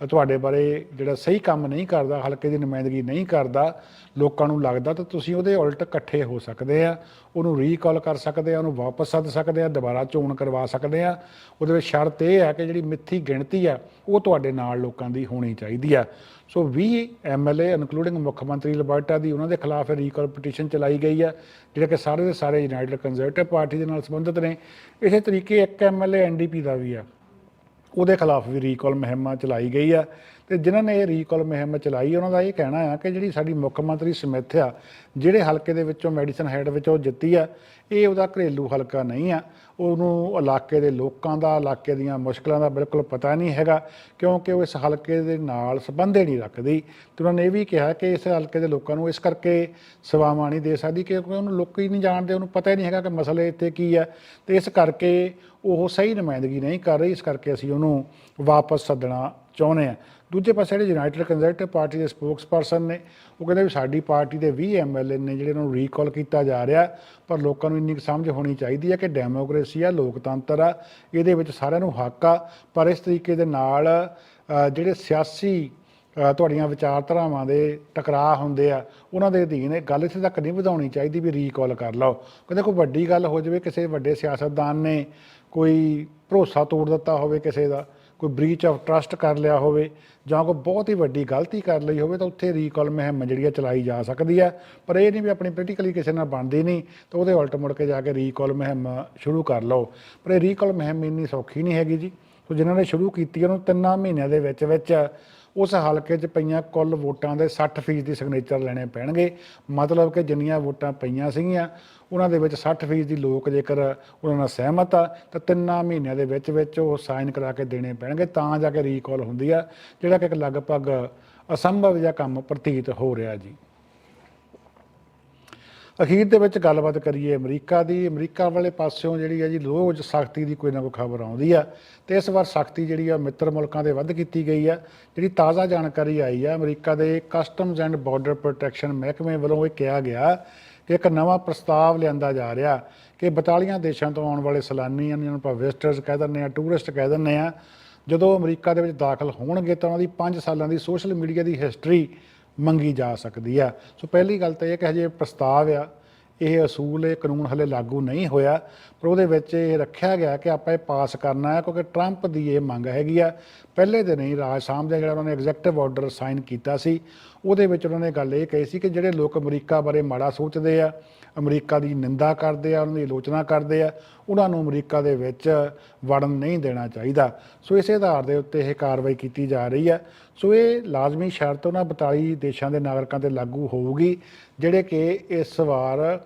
ਤੁਹਾਡੇ ਬਾਰੇ ਜਿਹੜਾ ਸਹੀ ਕੰਮ ਨਹੀਂ ਕਰਦਾ, ਹਲਕੇ ਦੀ ਨੁਮਾਇੰਦਗੀ ਨਹੀਂ ਕਰਦਾ, ਲੋਕਾਂ ਨੂੰ ਲੱਗਦਾ, ਤਾਂ ਤੁਸੀਂ ਉਹਦੇ ਉਲਟ ਇਕੱਠੇ ਹੋ ਸਕਦੇ ਆ। ਉਹਨੂੰ ਰੀਕਾਲ ਕਰ ਸਕਦੇ ਆ, ਉਹਨੂੰ ਵਾਪਸ ਸੱਦ ਸਕਦੇ ਆ, ਦੁਬਾਰਾ ਚੋਣ ਕਰਵਾ ਸਕਦੇ ਆ। ਉਹਦੇ ਵਿੱਚ ਸ਼ਰਤ ਇਹ ਹੈ ਕਿ ਜਿਹੜੀ ਮਿੱਥੀ ਗਿਣਤੀ ਆ, ਉਹ ਤੁਹਾਡੇ ਨਾਲ ਲੋਕਾਂ ਦੀ ਹੋਣੀ ਚਾਹੀਦੀ ਆ। ਸੋ 20 ਐਮਐਲਏ ਇਨਕਲੂਡਿੰਗ ਮੁੱਖ ਮੰਤਰੀ ਲਬਰਟਾ ਦੀ, ਉਹਨਾਂ ਦੇ ਖਿਲਾਫ ਰੀਕਾਲ ਪਟੀਸ਼ਨ ਚਲਾਈ ਗਈ ਆ, ਜਿਹੜੇ ਕਿ ਸਾਰੇ ਦੇ ਸਾਰੇ ਯੂਨਾਈਟਿਡ ਕੰਜ਼ਰਵੇਟਿਵ ਪਾਰਟੀ ਦੇ ਨਾਲ ਸੰਬੰਧਿਤ ਨੇ। ਇਸੇ ਤਰੀਕੇ ਇੱਕ ਐਮਐਲਏ ਐਨਡੀਪੀ ਦਾ ਵੀ ਆ। ਉਹਦੇ ਖਿਲਾਫ ਵੀ ਰੀਕਾਲ ਮੁਹਿੰਮ ਚਲਾਈ ਗਈ ਆ। ਤੇ ਜਿਨ੍ਹਾਂ ਨੇ ਇਹ ਰੀਕਾਲ ਮੁਹਿੰਮ ਚਲਾਈ, ਉਹਨਾਂ ਦਾ ਇਹ ਕਹਿਣਾ ਆ ਕਿ ਜਿਹੜੀ ਸਾਡੀ ਮੁੱਖ ਮੰਤਰੀ ਸਮਿਥ ਆ, ਜਿਹੜੇ ਹਲਕੇ ਦੇ ਵਿੱਚੋਂ ਮੈਡੀਸਨ ਹੈਡ ਵਿੱਚੋਂ ਜਿੱਤੀ ਆ, ਇਹ ਉਹਦਾ ਘਰੇਲੂ ਹਲਕਾ ਨਹੀਂ ਆ। ਉਹਨੂੰ ਇਲਾਕੇ ਦੇ ਲੋਕਾਂ ਦਾ, ਇਲਾਕੇ ਦੀਆਂ ਮੁਸ਼ਕਲਾਂ ਦਾ ਬਿਲਕੁਲ ਪਤਾ ਨਹੀਂ ਹੈਗਾ, ਕਿਉਂਕਿ ਉਹ ਇਸ ਹਲਕੇ ਦੇ ਨਾਲ ਸੰਬੰਧ ਨਹੀਂ ਰੱਖਦੀ। ਤੇ ਉਹਨਾਂ ਨੇ ਇਹ ਵੀ ਕਿਹਾ ਕਿ ਇਸ ਹਲਕੇ ਦੇ ਲੋਕਾਂ ਨੂੰ ਇਸ ਕਰਕੇ ਸੇਵਾਵਾਂ ਨਹੀਂ ਦੇ ਸਕਦੀ ਕਿਉਂਕਿ ਉਹਨੂੰ ਲੋਕ ਹੀ ਨਹੀਂ ਜਾਣਦੇ, ਉਹਨੂੰ ਪਤਾ ਹੀ ਨਹੀਂ ਹੈਗਾ ਕਿ ਮਸਲੇ ਇੱਥੇ ਕੀ ਆ। ਤੇ ਇਸ ਕਰਕੇ ਉਹ ਸਹੀ ਨੁਮਾਇੰਦਗੀ ਨਹੀਂ ਕਰ ਰਹੀ, ਇਸ ਕਰਕੇ ਅਸੀਂ ਉਹਨੂੰ ਵਾਪਸ ਸੱਦਣਾ ਚਾਹੁੰਦੇ ਆ। ਦੂਜੇ ਪਾਸੇ ਜਿਹੜੇ ਯੂਨਾਈਟਿਡ ਕੰਜ਼ਰਵੇਟਿਵ ਪਾਰਟੀ ਦੇ ਸਪੋਕਸਪਰਸਨ ਨੇ, ਉਹ ਕਹਿੰਦੇ ਵੀ ਸਾਡੀ ਪਾਰਟੀ ਦੇ 20 ਐਮਐਲਏ ਨੇ ਜਿਹੜੇ ਨੂੰ ਰੀਕਾਲ ਕੀਤਾ ਜਾ ਰਿਹਾ, ਪਰ ਲੋਕਾਂ ਨੂੰ ਇੰਨੀ ਕੁ ਸਮਝ ਹੋਣੀ ਚਾਹੀਦੀ ਹੈ ਕਿ ਡੈਮੋਕ੍ਰੇਸੀ ਆ, ਲੋਕਤੰਤਰ ਆ, ਇਹਦੇ ਵਿੱਚ ਸਾਰਿਆਂ ਨੂੰ ਹੱਕ ਆ। ਪਰ ਇਸ ਤਰੀਕੇ ਦੇ ਨਾਲ ਜਿਹੜੇ ਸਿਆਸੀ ਤੁਹਾਡੀਆਂ ਵਿਚਾਰਧਾਰਾਵਾਂ ਦੇ ਟਕਰਾਅ ਹੁੰਦੇ ਆ, ਉਹਨਾਂ ਦੇ ਅਧੀਨ ਇਹ ਗੱਲ ਇੱਥੇ ਤੱਕ ਨਹੀਂ ਵਧਾਉਣੀ ਚਾਹੀਦੀ ਵੀ ਰੀਕਾਲ ਕਰ ਲਓ। ਕਹਿੰਦੇ ਕੋਈ ਵੱਡੀ ਗੱਲ ਹੋ ਜਾਵੇ, ਕਿਸੇ ਵੱਡੇ ਸਿਆਸਤਦਾਨ ਨੇ ਕੋਈ ਭਰੋਸਾ ਤੋੜ ਦਿੱਤਾ ਹੋਵੇ ਕਿਸੇ ਦਾ ਕੋਈ ਬ੍ਰੀਚ ਆਫ ਟਰਸਟ ਕਰ ਲਿਆ ਹੋਵੇ ਜਾਂ ਕੋਈ ਬਹੁਤ ਹੀ ਵੱਡੀ ਗਲਤੀ ਕਰ ਲਈ ਹੋਵੇ ਤਾਂ ਉੱਥੇ ਰੀਕਾਲ ਮੁਹਿੰਮ ਜਿਹੜੀ ਆ ਚਲਾਈ ਜਾ ਸਕਦੀ ਹੈ। ਪਰ ਇਹ ਨਹੀਂ ਵੀ ਆਪਣੀ ਪੋਲੀਟੀਕਲੀ ਕਿਸੇ ਨਾਲ ਬਣਦੀ ਨਹੀਂ, ਤਾਂ ਉਹਦੇ ਉਲਟ ਮੁੜ ਕੇ ਜਾ ਕੇ ਰੀਕਾਲ ਮੁਹਿੰਮ ਸ਼ੁਰੂ ਕਰ ਲਓ। ਪਰ ਇਹ ਰੀਕਾਲ ਮੁਹਿੰਮ ਇੰਨੀ ਸੌਖੀ ਨਹੀਂ ਹੈਗੀ ਜੀ। ਸੋ ਜਿਨ੍ਹਾਂ ਨੇ ਸ਼ੁਰੂ ਕੀਤੀ, ਉਹਨੂੰ ਤਿੰਨਾਂ ਮਹੀਨਿਆਂ ਦੇ ਵਿੱਚ ਵਿੱਚ ਉਸ ਹਲਕੇ 'ਚ ਪਈਆਂ ਕੁੱਲ ਵੋਟਾਂ ਦੇ 60% ਦੀ ਸਿਗਨੇਚਰ ਲੈਣੇ ਪੈਣਗੇ। ਮਤਲਬ ਕਿ ਜਿੰਨੀਆਂ ਵੋਟਾਂ ਪਈਆਂ ਸੀਗੀਆਂ, ਉਹਨਾਂ ਦੇ ਵਿੱਚ 60% ਦੀ ਲੋਕ ਜੇਕਰ ਉਹਨਾਂ ਨਾਲ ਸਹਿਮਤ ਆ, ਤਾਂ ਤਿੰਨਾਂ ਮਹੀਨਿਆਂ ਦੇ ਵਿੱਚ ਵਿੱਚ ਉਹ ਸਾਈਨ ਕਰਾ ਕੇ ਦੇਣੇ ਪੈਣਗੇ, ਤਾਂ ਜਾ ਕੇ ਰੀਕਾਲ ਹੁੰਦੀ ਆ, ਜਿਹੜਾ ਕਿ ਇੱਕ ਲਗਭਗ ਅਸੰਭਵ ਜਿਹਾ ਕੰਮ ਪ੍ਰਤੀਤ ਹੋ ਰਿਹਾ ਜੀ। ਅਖੀਰ ਦੇ ਵਿੱਚ ਗੱਲਬਾਤ ਕਰੀਏ ਅਮਰੀਕਾ ਦੀ। ਅਮਰੀਕਾ ਵਾਲੇ ਪਾਸਿਓਂ ਜਿਹੜੀ ਹੈ ਜੀ ਰੋਜ਼ ਸਖਤੀ ਦੀ ਕੋਈ ਨਾ ਕੋਈ ਖਬਰ ਆਉਂਦੀ ਆ ਤੇ ਇਸ ਵਾਰ ਸਖਤੀ ਜਿਹੜੀ ਆ ਮਿੱਤਰ ਮੁਲਕਾਂ ਦੇ ਵੱਧ ਕੀਤੀ ਗਈ ਆ। ਜਿਹੜੀ ਤਾਜ਼ਾ ਜਾਣਕਾਰੀ ਆਈ ਆ, ਅਮਰੀਕਾ ਦੇ ਕਸਟਮਜ਼ ਐਂਡ ਬਾਰਡਰ ਪ੍ਰੋਟੈਕਸ਼ਨ ਮਹਿਕਮੇ ਵੱਲੋਂ ਇਹ ਕਿਹਾ ਗਿਆ ਕਿ ਇੱਕ ਨਵਾਂ ਪ੍ਰਸਤਾਵ ਲਿਆਂਦਾ ਜਾ ਰਿਹਾ ਕਿ 42 ਦੇਸ਼ਾਂ ਤੋਂ ਆਉਣ ਵਾਲੇ ਸੈਲਾਨੀ ਹਨ ਨੂੰ ਆਪਾਂ ਵਿਜ਼ਟਰਸ ਕਹਿ ਦਿੰਦੇ ਆ ਟੂਰਿਸਟ ਕਹਿ ਦਿੰਦੇ ਆ, ਜਦੋਂ ਅਮਰੀਕਾ ਦੇ ਵਿੱਚ ਦਾਖਲ ਹੋਣਗੇ ਤਾਂ ਉਹਨਾਂ ਦੀ 5 ਸਾਲਾਂ ਦੀ ਸੋਸ਼ਲ ਮੀਡੀਆ ਦੀ ਹਿਸਟਰੀ ਮੰਗੀ ਜਾ ਸਕਦੀ ਆ। ਸੋ ਪਹਿਲੀ ਗੱਲ ਤਾਂ ਇਹ ਕਿ ਹਜੇ ਪ੍ਰਸਤਾਵ ਆ ਇਹ ਅਸੂਲ, ਇਹ ਕਾਨੂੰਨ ਹਲੇ ਲਾਗੂ ਨਹੀਂ ਹੋਇਆ, ਪਰ ਉਹਦੇ ਵਿੱਚ ਇਹ ਰੱਖਿਆ ਗਿਆ ਕਿ ਆਪਾਂ ਇਹ ਪਾਸ ਕਰਨਾ ਹੈ, ਕਿਉਂਕਿ ਟਰੰਪ ਦੀ ਇਹ ਮੰਗ ਹੈਗੀ ਆ। ਪਹਿਲੇ ਦਿਨ ਹੀ ਰਾਜ ਸਾਹਮਣੇ ਜਿਹੜਾ ਉਹਨਾਂ ਨੇ ਐਗਜ਼ੈਕਟਿਵ ਆਰਡਰ ਸਾਈਨ ਕੀਤਾ ਸੀ, ਉਹਦੇ ਵਿੱਚ ਉਹਨਾਂ ਨੇ ਗੱਲ ਇਹ ਕਹੀ ਸੀ ਕਿ ਜਿਹੜੇ ਲੋਕ ਅਮਰੀਕਾ ਬਾਰੇ ਮਾੜਾ ਸੋਚਦੇ ਆ, ਅਮਰੀਕਾ ਦੀ ਨਿੰਦਾ ਕਰਦੇ ਆ, ਉਹਨਾਂ ਦੀ ਆਲੋਚਨਾ ਕਰਦੇ ਆ, ਉਹਨਾਂ ਨੂੰ ਅਮਰੀਕਾ ਦੇ ਵਿੱਚ ਵੜਨ ਨਹੀਂ ਦੇਣਾ ਚਾਹੀਦਾ। ਸੋ ਇਸੇ ਆਧਾਰ ਦੇ ਉੱਤੇ ਇਹ ਕਾਰਵਾਈ ਕੀਤੀ ਜਾ ਰਹੀ ਹੈ ਸੋ ਇਹ ਲਾਜ਼ਮੀ ਸ਼ਰਤ ਉਹਨਾਂ 42 ਦੇਸ਼ਾਂ ਦੇ ਨਾਗਰਿਕਾਂ ਤੇ ਲਾਗੂ ਹੋਊਗੀ, ਜਿਹੜੇ ਕਿ ਇਸ ਵਾਰ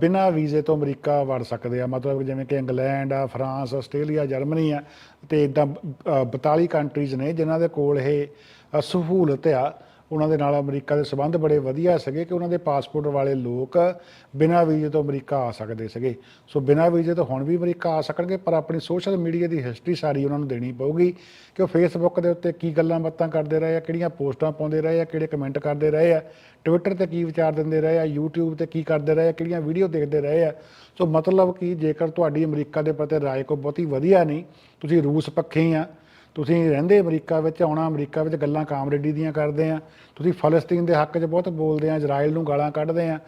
ਬਿਨਾਂ ਵੀਜ਼ੇ ਤੋਂ ਅਮਰੀਕਾ ਵੜ ਸਕਦੇ ਆ। ਮਤਲਬ ਜਿਵੇਂ ਕਿ ਇੰਗਲੈਂਡ ਆ, ਫਰਾਂਸ, ਆਸਟ੍ਰੇਲੀਆ, ਜਰਮਨੀ ਆ ਤੇ ਇਦਾਂ 42 ਕੰਟਰੀਜ਼ ਨੇ ਜਿਨ੍ਹਾਂ ਦੇ ਕੋਲ ਇਹ ਸਹੂਲਤ ਆ। ਉਹਨਾਂ ਦੇ ਨਾਲ ਅਮਰੀਕਾ ਦੇ ਸਬੰਧ ਬੜੇ ਵਧੀਆ ਸੀਗੇ ਕਿ ਉਹਨਾਂ ਦੇ ਪਾਸਪੋਰਟ ਵਾਲੇ ਲੋਕ ਬਿਨਾਂ ਵੀਜ਼ੇ ਤੋਂ ਅਮਰੀਕਾ ਆ ਸਕਦੇ ਸੀਗੇ। ਸੋ ਬਿਨਾਂ ਵੀਜ਼ੇ ਤੋਂ ਹੁਣ ਵੀ ਅਮਰੀਕਾ ਆ ਸਕਣਗੇ, ਪਰ ਆਪਣੀ ਸੋਸ਼ਲ ਮੀਡੀਆ ਦੀ ਹਿਸਟਰੀ ਸਾਰੀ ਉਹਨਾਂ ਨੂੰ ਦੇਣੀ ਪਊਗੀ ਕਿ ਉਹ ਫੇਸਬੁੱਕ ਦੇ ਉੱਤੇ ਕੀ ਗੱਲਾਂ ਬਾਤਾਂ ਕਰਦੇ ਰਹੇ ਆ, ਕਿਹੜੀਆਂ ਪੋਸਟਾਂ ਪਾਉਂਦੇ ਰਹੇ ਆ, ਕਿਹੜੇ ਕਮੈਂਟ ਕਰਦੇ ਰਹੇ ਆ ਟਵਿੱਟਰ ਤੇ ਕੀ ਵਿਚਾਰ ਦਿੰਦੇ ਰਹੇ ਆ, YouTube ਤੇ ਕੀ ਕਰਦੇ ਰਹੇ ਆ, ਕਿਹੜੀਆਂ ਵੀਡੀਓ ਦੇਖਦੇ ਰਹੇ ਆ। ਸੋ ਮਤਲਬ ਕਿ ਜੇਕਰ ਤੁਹਾਡੀ ਅਮਰੀਕਾ ਦੇ ਪ੍ਰਤੀ ਰਾਏ ਕੋ ਬਹੁਤੀ ਵਧੀਆ ਨਹੀਂ, ਤੁਸੀਂ ਰੂਸ ਪੱਖੀ ਆ। ਤੁਸੀਂ ਰਹਿੰਦੇ ਅਮਰੀਕਾ ਵਿੱਚ, ਆਉਣਾ ਅਮਰੀਕਾ ਵਿੱਚ, ਗੱਲਾਂ ਕਾਮਰੇਡੀ ਦੀਆਂ ਕਰਦੇ ਆ। ਤੁਸੀਂ ਫਲਸਤੀਨ ਦੇ ਹੱਕ 'ਚ ਬਹੁਤ ਬੋਲਦੇ ਆ, ਇਜ਼ਰਾਈਲ ਨੂੰ ਗਾਲਾਂ ਕੱਢਦੇ ਆ।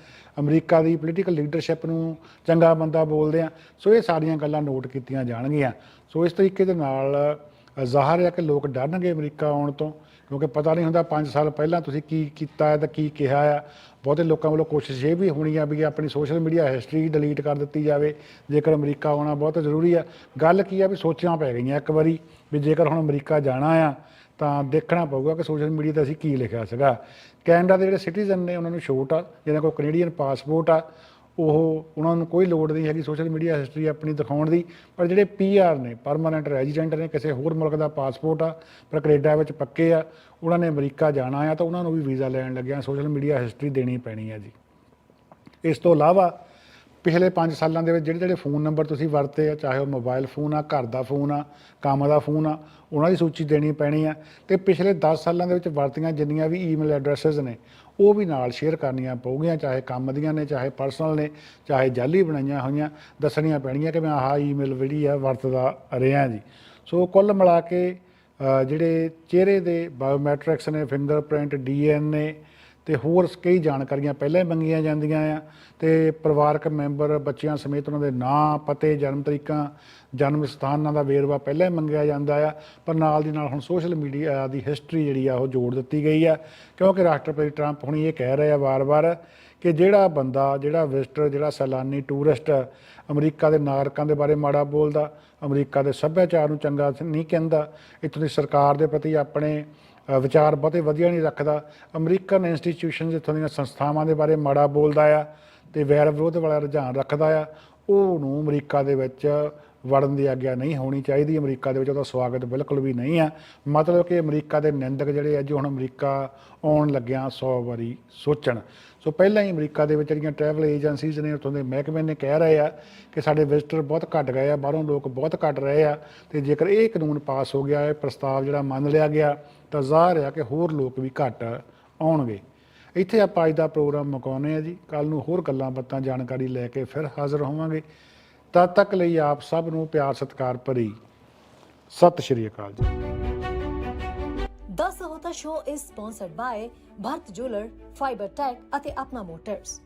ਅਮਰੀਕਾ ਦੀ ਪੋਲੀਟੀਕਲ ਲੀਡਰਸ਼ਿਪ ਨੂੰ ਚੰਗਾ ਬੰਦਾ ਬੋਲਦੇ ਆ। ਸੋ ਇਹ ਸਾਰੀਆਂ ਗੱਲਾਂ ਨੋਟ ਕੀਤੀਆਂ ਜਾਣਗੀਆਂ। ਸੋ ਇਸ ਤਰੀਕੇ ਦੇ ਨਾਲ ਜ਼ਾਹਰ ਹੈ ਕਿ ਲੋਕ ਡਰਨਗੇ ਅਮਰੀਕਾ ਆਉਣ ਤੋਂ। ਕਿਉਂਕਿ ਪਤਾ ਨਹੀਂ ਹੁੰਦਾ 5 ਸਾਲ ਪਹਿਲਾਂ ਤੁਸੀਂ ਕੀ ਕੀਤਾ ਹੈ ਤਾਂ ਕੀ ਕਿਹਾ ਆ ਬਹੁਤੇ ਲੋਕਾਂ ਵੱਲੋਂ ਕੋਸ਼ਿਸ਼ ਇਹ ਵੀ ਹੋਣੀ ਆ ਵੀ ਆਪਣੀ ਸੋਸ਼ਲ ਮੀਡੀਆ ਹਿਸਟਰੀ ਡਿਲੀਟ ਕਰ ਦਿੱਤੀ ਜਾਵੇ। ਜੇਕਰ ਅਮਰੀਕਾ ਆਉਣਾ ਬਹੁਤ ਜ਼ਰੂਰੀ ਆ। ਗੱਲ ਕੀ ਆ ਵੀ ਸੋਚਣਾ ਪੈ ਗਈਆਂ ਇੱਕ ਵਾਰੀ ਵੀ ਜੇਕਰ ਹੁਣ ਅਮਰੀਕਾ ਜਾਣਾ ਆ, ਤਾਂ ਦੇਖਣਾ ਪਊਗਾ ਕਿ ਸੋਸ਼ਲ ਮੀਡੀਆ ਤੇ ਅਸੀਂ ਕੀ ਲਿਖਿਆ ਸੀਗਾ। ਕੈਨੇਡਾ ਦੇ ਜਿਹੜੇ ਸਿਟੀਜ਼ਨ ਨੇ, ਉਹਨਾਂ ਨੂੰ ਛੋਟ ਆ। ਜਿਹਨਾਂ ਕੋਲ ਕੈਨੇਡੀਅਨ ਪਾਸਪੋਰਟ ਆ ਉਹ ਉਹਨਾਂ ਨੂੰ ਕੋਈ ਲੋੜ ਨਹੀਂ ਹੈਗੀ ਸੋਸ਼ਲ ਮੀਡੀਆ ਹਿਸਟਰੀ ਆਪਣੀ ਦਿਖਾਉਣ ਦੀ, ਪਰ ਜਿਹੜੇ ਪੀਆਰ ਨੇ ਪਰਮਾਨੈਂਟ ਰੈਜ਼ੀਡੈਂਟ ਨੇ, ਕਿਸੇ ਹੋਰ ਮੁਲਕ ਦਾ ਪਾਸਪੋਰਟ ਆ, ਪਰ ਕੈਨੇਡਾ ਵਿੱਚ ਪੱਕੇ ਆ, ਉਹਨਾਂ ਨੇ ਅਮਰੀਕਾ ਜਾਣਾ ਆ, ਤਾਂ ਉਹਨਾਂ ਨੂੰ ਵੀ ਵੀਜ਼ਾ ਲੈਣ ਲੱਗਿਆ ਸੋਸ਼ਲ ਮੀਡੀਆ ਹਿਸਟਰੀ ਦੇਣੀ ਪੈਣੀ ਆ ਜੀ। ਇਸ ਤੋਂ ਇਲਾਵਾ ਪਿਛਲੇ 5 ਸਾਲਾਂ ਦੇ ਵਿੱਚ ਜਿਹੜੇ ਜਿਹੜੇ ਫੋਨ ਨੰਬਰ ਤੁਸੀਂ ਵਰਤੇ ਆ, ਚਾਹੇ ਉਹ ਮੋਬਾਈਲ ਫੋਨ ਆ, ਘਰ ਦਾ ਫੋਨ ਆ, ਕੰਮ ਦਾ ਫੋਨ ਆ, ਉਹਨਾਂ ਦੀ ਸੂਚੀ ਦੇਣੀ ਪੈਣੀ ਆ। ਤੇ ਪਿਛਲੇ 10 ਸਾਲਾਂ ਦੇ ਵਿੱਚ ਵਰਤੀਆਂ ਜਿੰਨੀਆਂ ਵੀ ਈਮੇਲ ਐਡਰੈਸਸ ਨੇ, ਉਹ ਵੀ ਨਾਲ ਸ਼ੇਅਰ ਕਰਨੀਆਂ ਪਊਗੀਆਂ, ਚਾਹੇ ਕੰਮ ਦੀਆਂ ਨੇ, ਚਾਹੇ ਪਰਸਨਲ ਨੇ, ਚਾਹੇ ਜਾਲੀ ਬਣਾਈਆਂ ਹੋਈਆਂ, ਦੱਸਣੀਆਂ ਪੈਣੀਆਂ ਕਿ ਮੈਂ ਆਹ ਈਮੇਲ ਜਿਹੜੀ ਆ ਵਰਤਦਾ ਰਿਹਾ ਜੀ। ਸੋ ਕੁੱਲ ਮਿਲਾ ਕੇ ਜਿਹੜੇ ਚਿਹਰੇ ਦੇ ਬਾਇਓਮੈਟ੍ਰਿਕਸ ਨੇ ਫਿੰਗਰਪ੍ਰਿੰਟ ਡੀਐਨਏ ਤੇ ਹੋਰ ਕਈ ਜਾਣਕਾਰੀਆਂ ਪਹਿਲਾਂ ਹੀ ਮੰਗੀਆਂ ਜਾਂਦੀਆਂ ਆ ਤੇ ਪਰਿਵਾਰਕ ਮੈਂਬਰ, ਬੱਚਿਆਂ ਸਮੇਤ ਉਹਨਾਂ ਦੇ ਨਾਂ, ਪਤੇ, ਜਨਮ ਤਰੀਕਾਂ, ਜਨਮ ਸਥਾਨਾਂ ਦਾ ਵੇਰਵਾ ਪਹਿਲਾਂ ਹੀ ਮੰਗਿਆ ਜਾਂਦਾ ਆ। ਪਰ ਨਾਲ ਦੀ ਨਾਲ ਹੁਣ ਸੋਸ਼ਲ ਮੀਡੀਆ ਦੀ ਹਿਸਟਰੀ ਜਿਹੜੀ ਆ ਉਹ ਜੋੜ ਦਿੱਤੀ ਗਈ ਆ। ਕਿਉਂਕਿ ਰਾਸ਼ਟਰਪਤੀ ਟਰੰਪ ਹੁਣੀ ਇਹ ਕਹਿ ਰਹੇ ਆ ਵਾਰ-ਵਾਰ ਕਿ ਜਿਹੜਾ ਬੰਦਾ, ਜਿਹੜਾ ਵਿਜ਼ਟਰ ਜਿਹੜਾ ਸੈਲਾਨੀ ਟੂਰਿਸਟ ਅਮਰੀਕਾ ਦੇ ਨਾਗਰਿਕਾਂ ਦੇ ਬਾਰੇ ਮਾੜਾ ਬੋਲਦਾ, ਅਮਰੀਕਾ ਦੇ ਸੱਭਿਆਚਾਰ ਨੂੰ ਚੰਗਾ ਨਹੀਂ ਕਹਿੰਦਾ, ਇੱਥੋਂ ਦੀ ਸਰਕਾਰ ਦੇ ਪ੍ਰਤੀ ਆਪਣੇ ਵਿਚਾਰ ਬਹੁਤੇ ਵਧੀਆ ਨਹੀਂ ਰੱਖਦਾ। ਅਮਰੀਕਨ ਇੰਸਟੀਟਿਊਸ਼ਨਸ ਜਿੱਥੋਂ ਦੀਆਂ ਸੰਸਥਾਵਾਂ ਦੇ ਬਾਰੇ ਮਾੜਾ ਬੋਲਦਾ ਆ ਤੇ ਵੈਰ ਵਿਰੋਧ ਵਾਲਾ ਰੁਝਾਨ ਰੱਖਦਾ ਆ ਉਹ ਨੂੰ ਅਮਰੀਕਾ ਦੇ ਵਿੱਚ ਵੜਨ ਦੀ ਆਗਿਆ ਨਹੀਂ ਹੋਣੀ ਚਾਹੀਦੀ। ਅਮਰੀਕਾ ਦੇ ਵਿੱਚ ਉਹਦਾ ਸਵਾਗਤ ਬਿਲਕੁਲ ਵੀ ਨਹੀਂ ਆ ਮਤਲਬ ਕਿ ਅਮਰੀਕਾ ਦੇ ਨਿੰਦਕ ਜਿਹੜੇ ਆ ਜੋ ਹੁਣ ਅਮਰੀਕਾ ਆਉਣ ਲੱਗਿਆ 100 ਵਾਰੀ ਸੋਚਣ। ਸੋ ਪਹਿਲਾਂ ਹੀ ਅਮਰੀਕਾ ਦੇ ਵਿੱਚ ਜਿਹੜੀਆਂ ਟਰੈਵਲ ਏਜੰਸੀਜ਼ ਨੇ, ਉੱਥੋਂ ਦੇ ਮਹਿਕਮੇ ਨੇ ਕਹਿ ਰਹੇ ਆ ਕਿ ਸਾਡੇ ਵਿਜ਼ਟਰ ਬਹੁਤ ਘਟ ਗਏ ਆ, ਬਾਹਰੋਂ ਲੋਕ ਬਹੁਤ ਘਟ ਰਹੇ ਆ। ਤੇ ਜੇਕਰ ਇਹ ਕਾਨੂੰਨ ਪਾਸ ਹੋ ਗਿਆ, ਇਹ ਪ੍ਰਸਤਾਵ ਜਿਹੜਾ ਮੰਨ ਲਿਆ ਗਿਆ, ਤਾਂ ਜ਼ਾਹਰ ਆ ਕਿ ਹੋਰ ਲੋਕ ਵੀ ਘਟ ਆਉਣਗੇ। ਇੱਥੇ ਆਪਾਂ ਅੱਜ ਦਾ ਪ੍ਰੋਗਰਾਮ ਮੁਕਾਉਂਦੇ ਆ ਜੀ। ਕੱਲ ਨੂੰ ਹੋਰ ਗੱਲਾਂ ਬਾਤਾਂ, ਜਾਣਕਾਰੀ ਲੈ ਕੇ ਫਿਰ ਹਾਜ਼ਰ ਹੋਵਾਂਗੇ। ਤਦ ਤੱਕ ਲਈ ਆਪ ਸਭ ਨੂੰ ਪਿਆਰ, ਸਤਿਕਾਰ ਭਰੀ। ਸਤਿ ਸ਼੍ਰੀ ਅਕਾਲ ਜੀ। The Sahota show is sponsored by Bharat jeweller fibre tech ਅਤੇ ਆਪਣਾ ਮੋਟਰਸ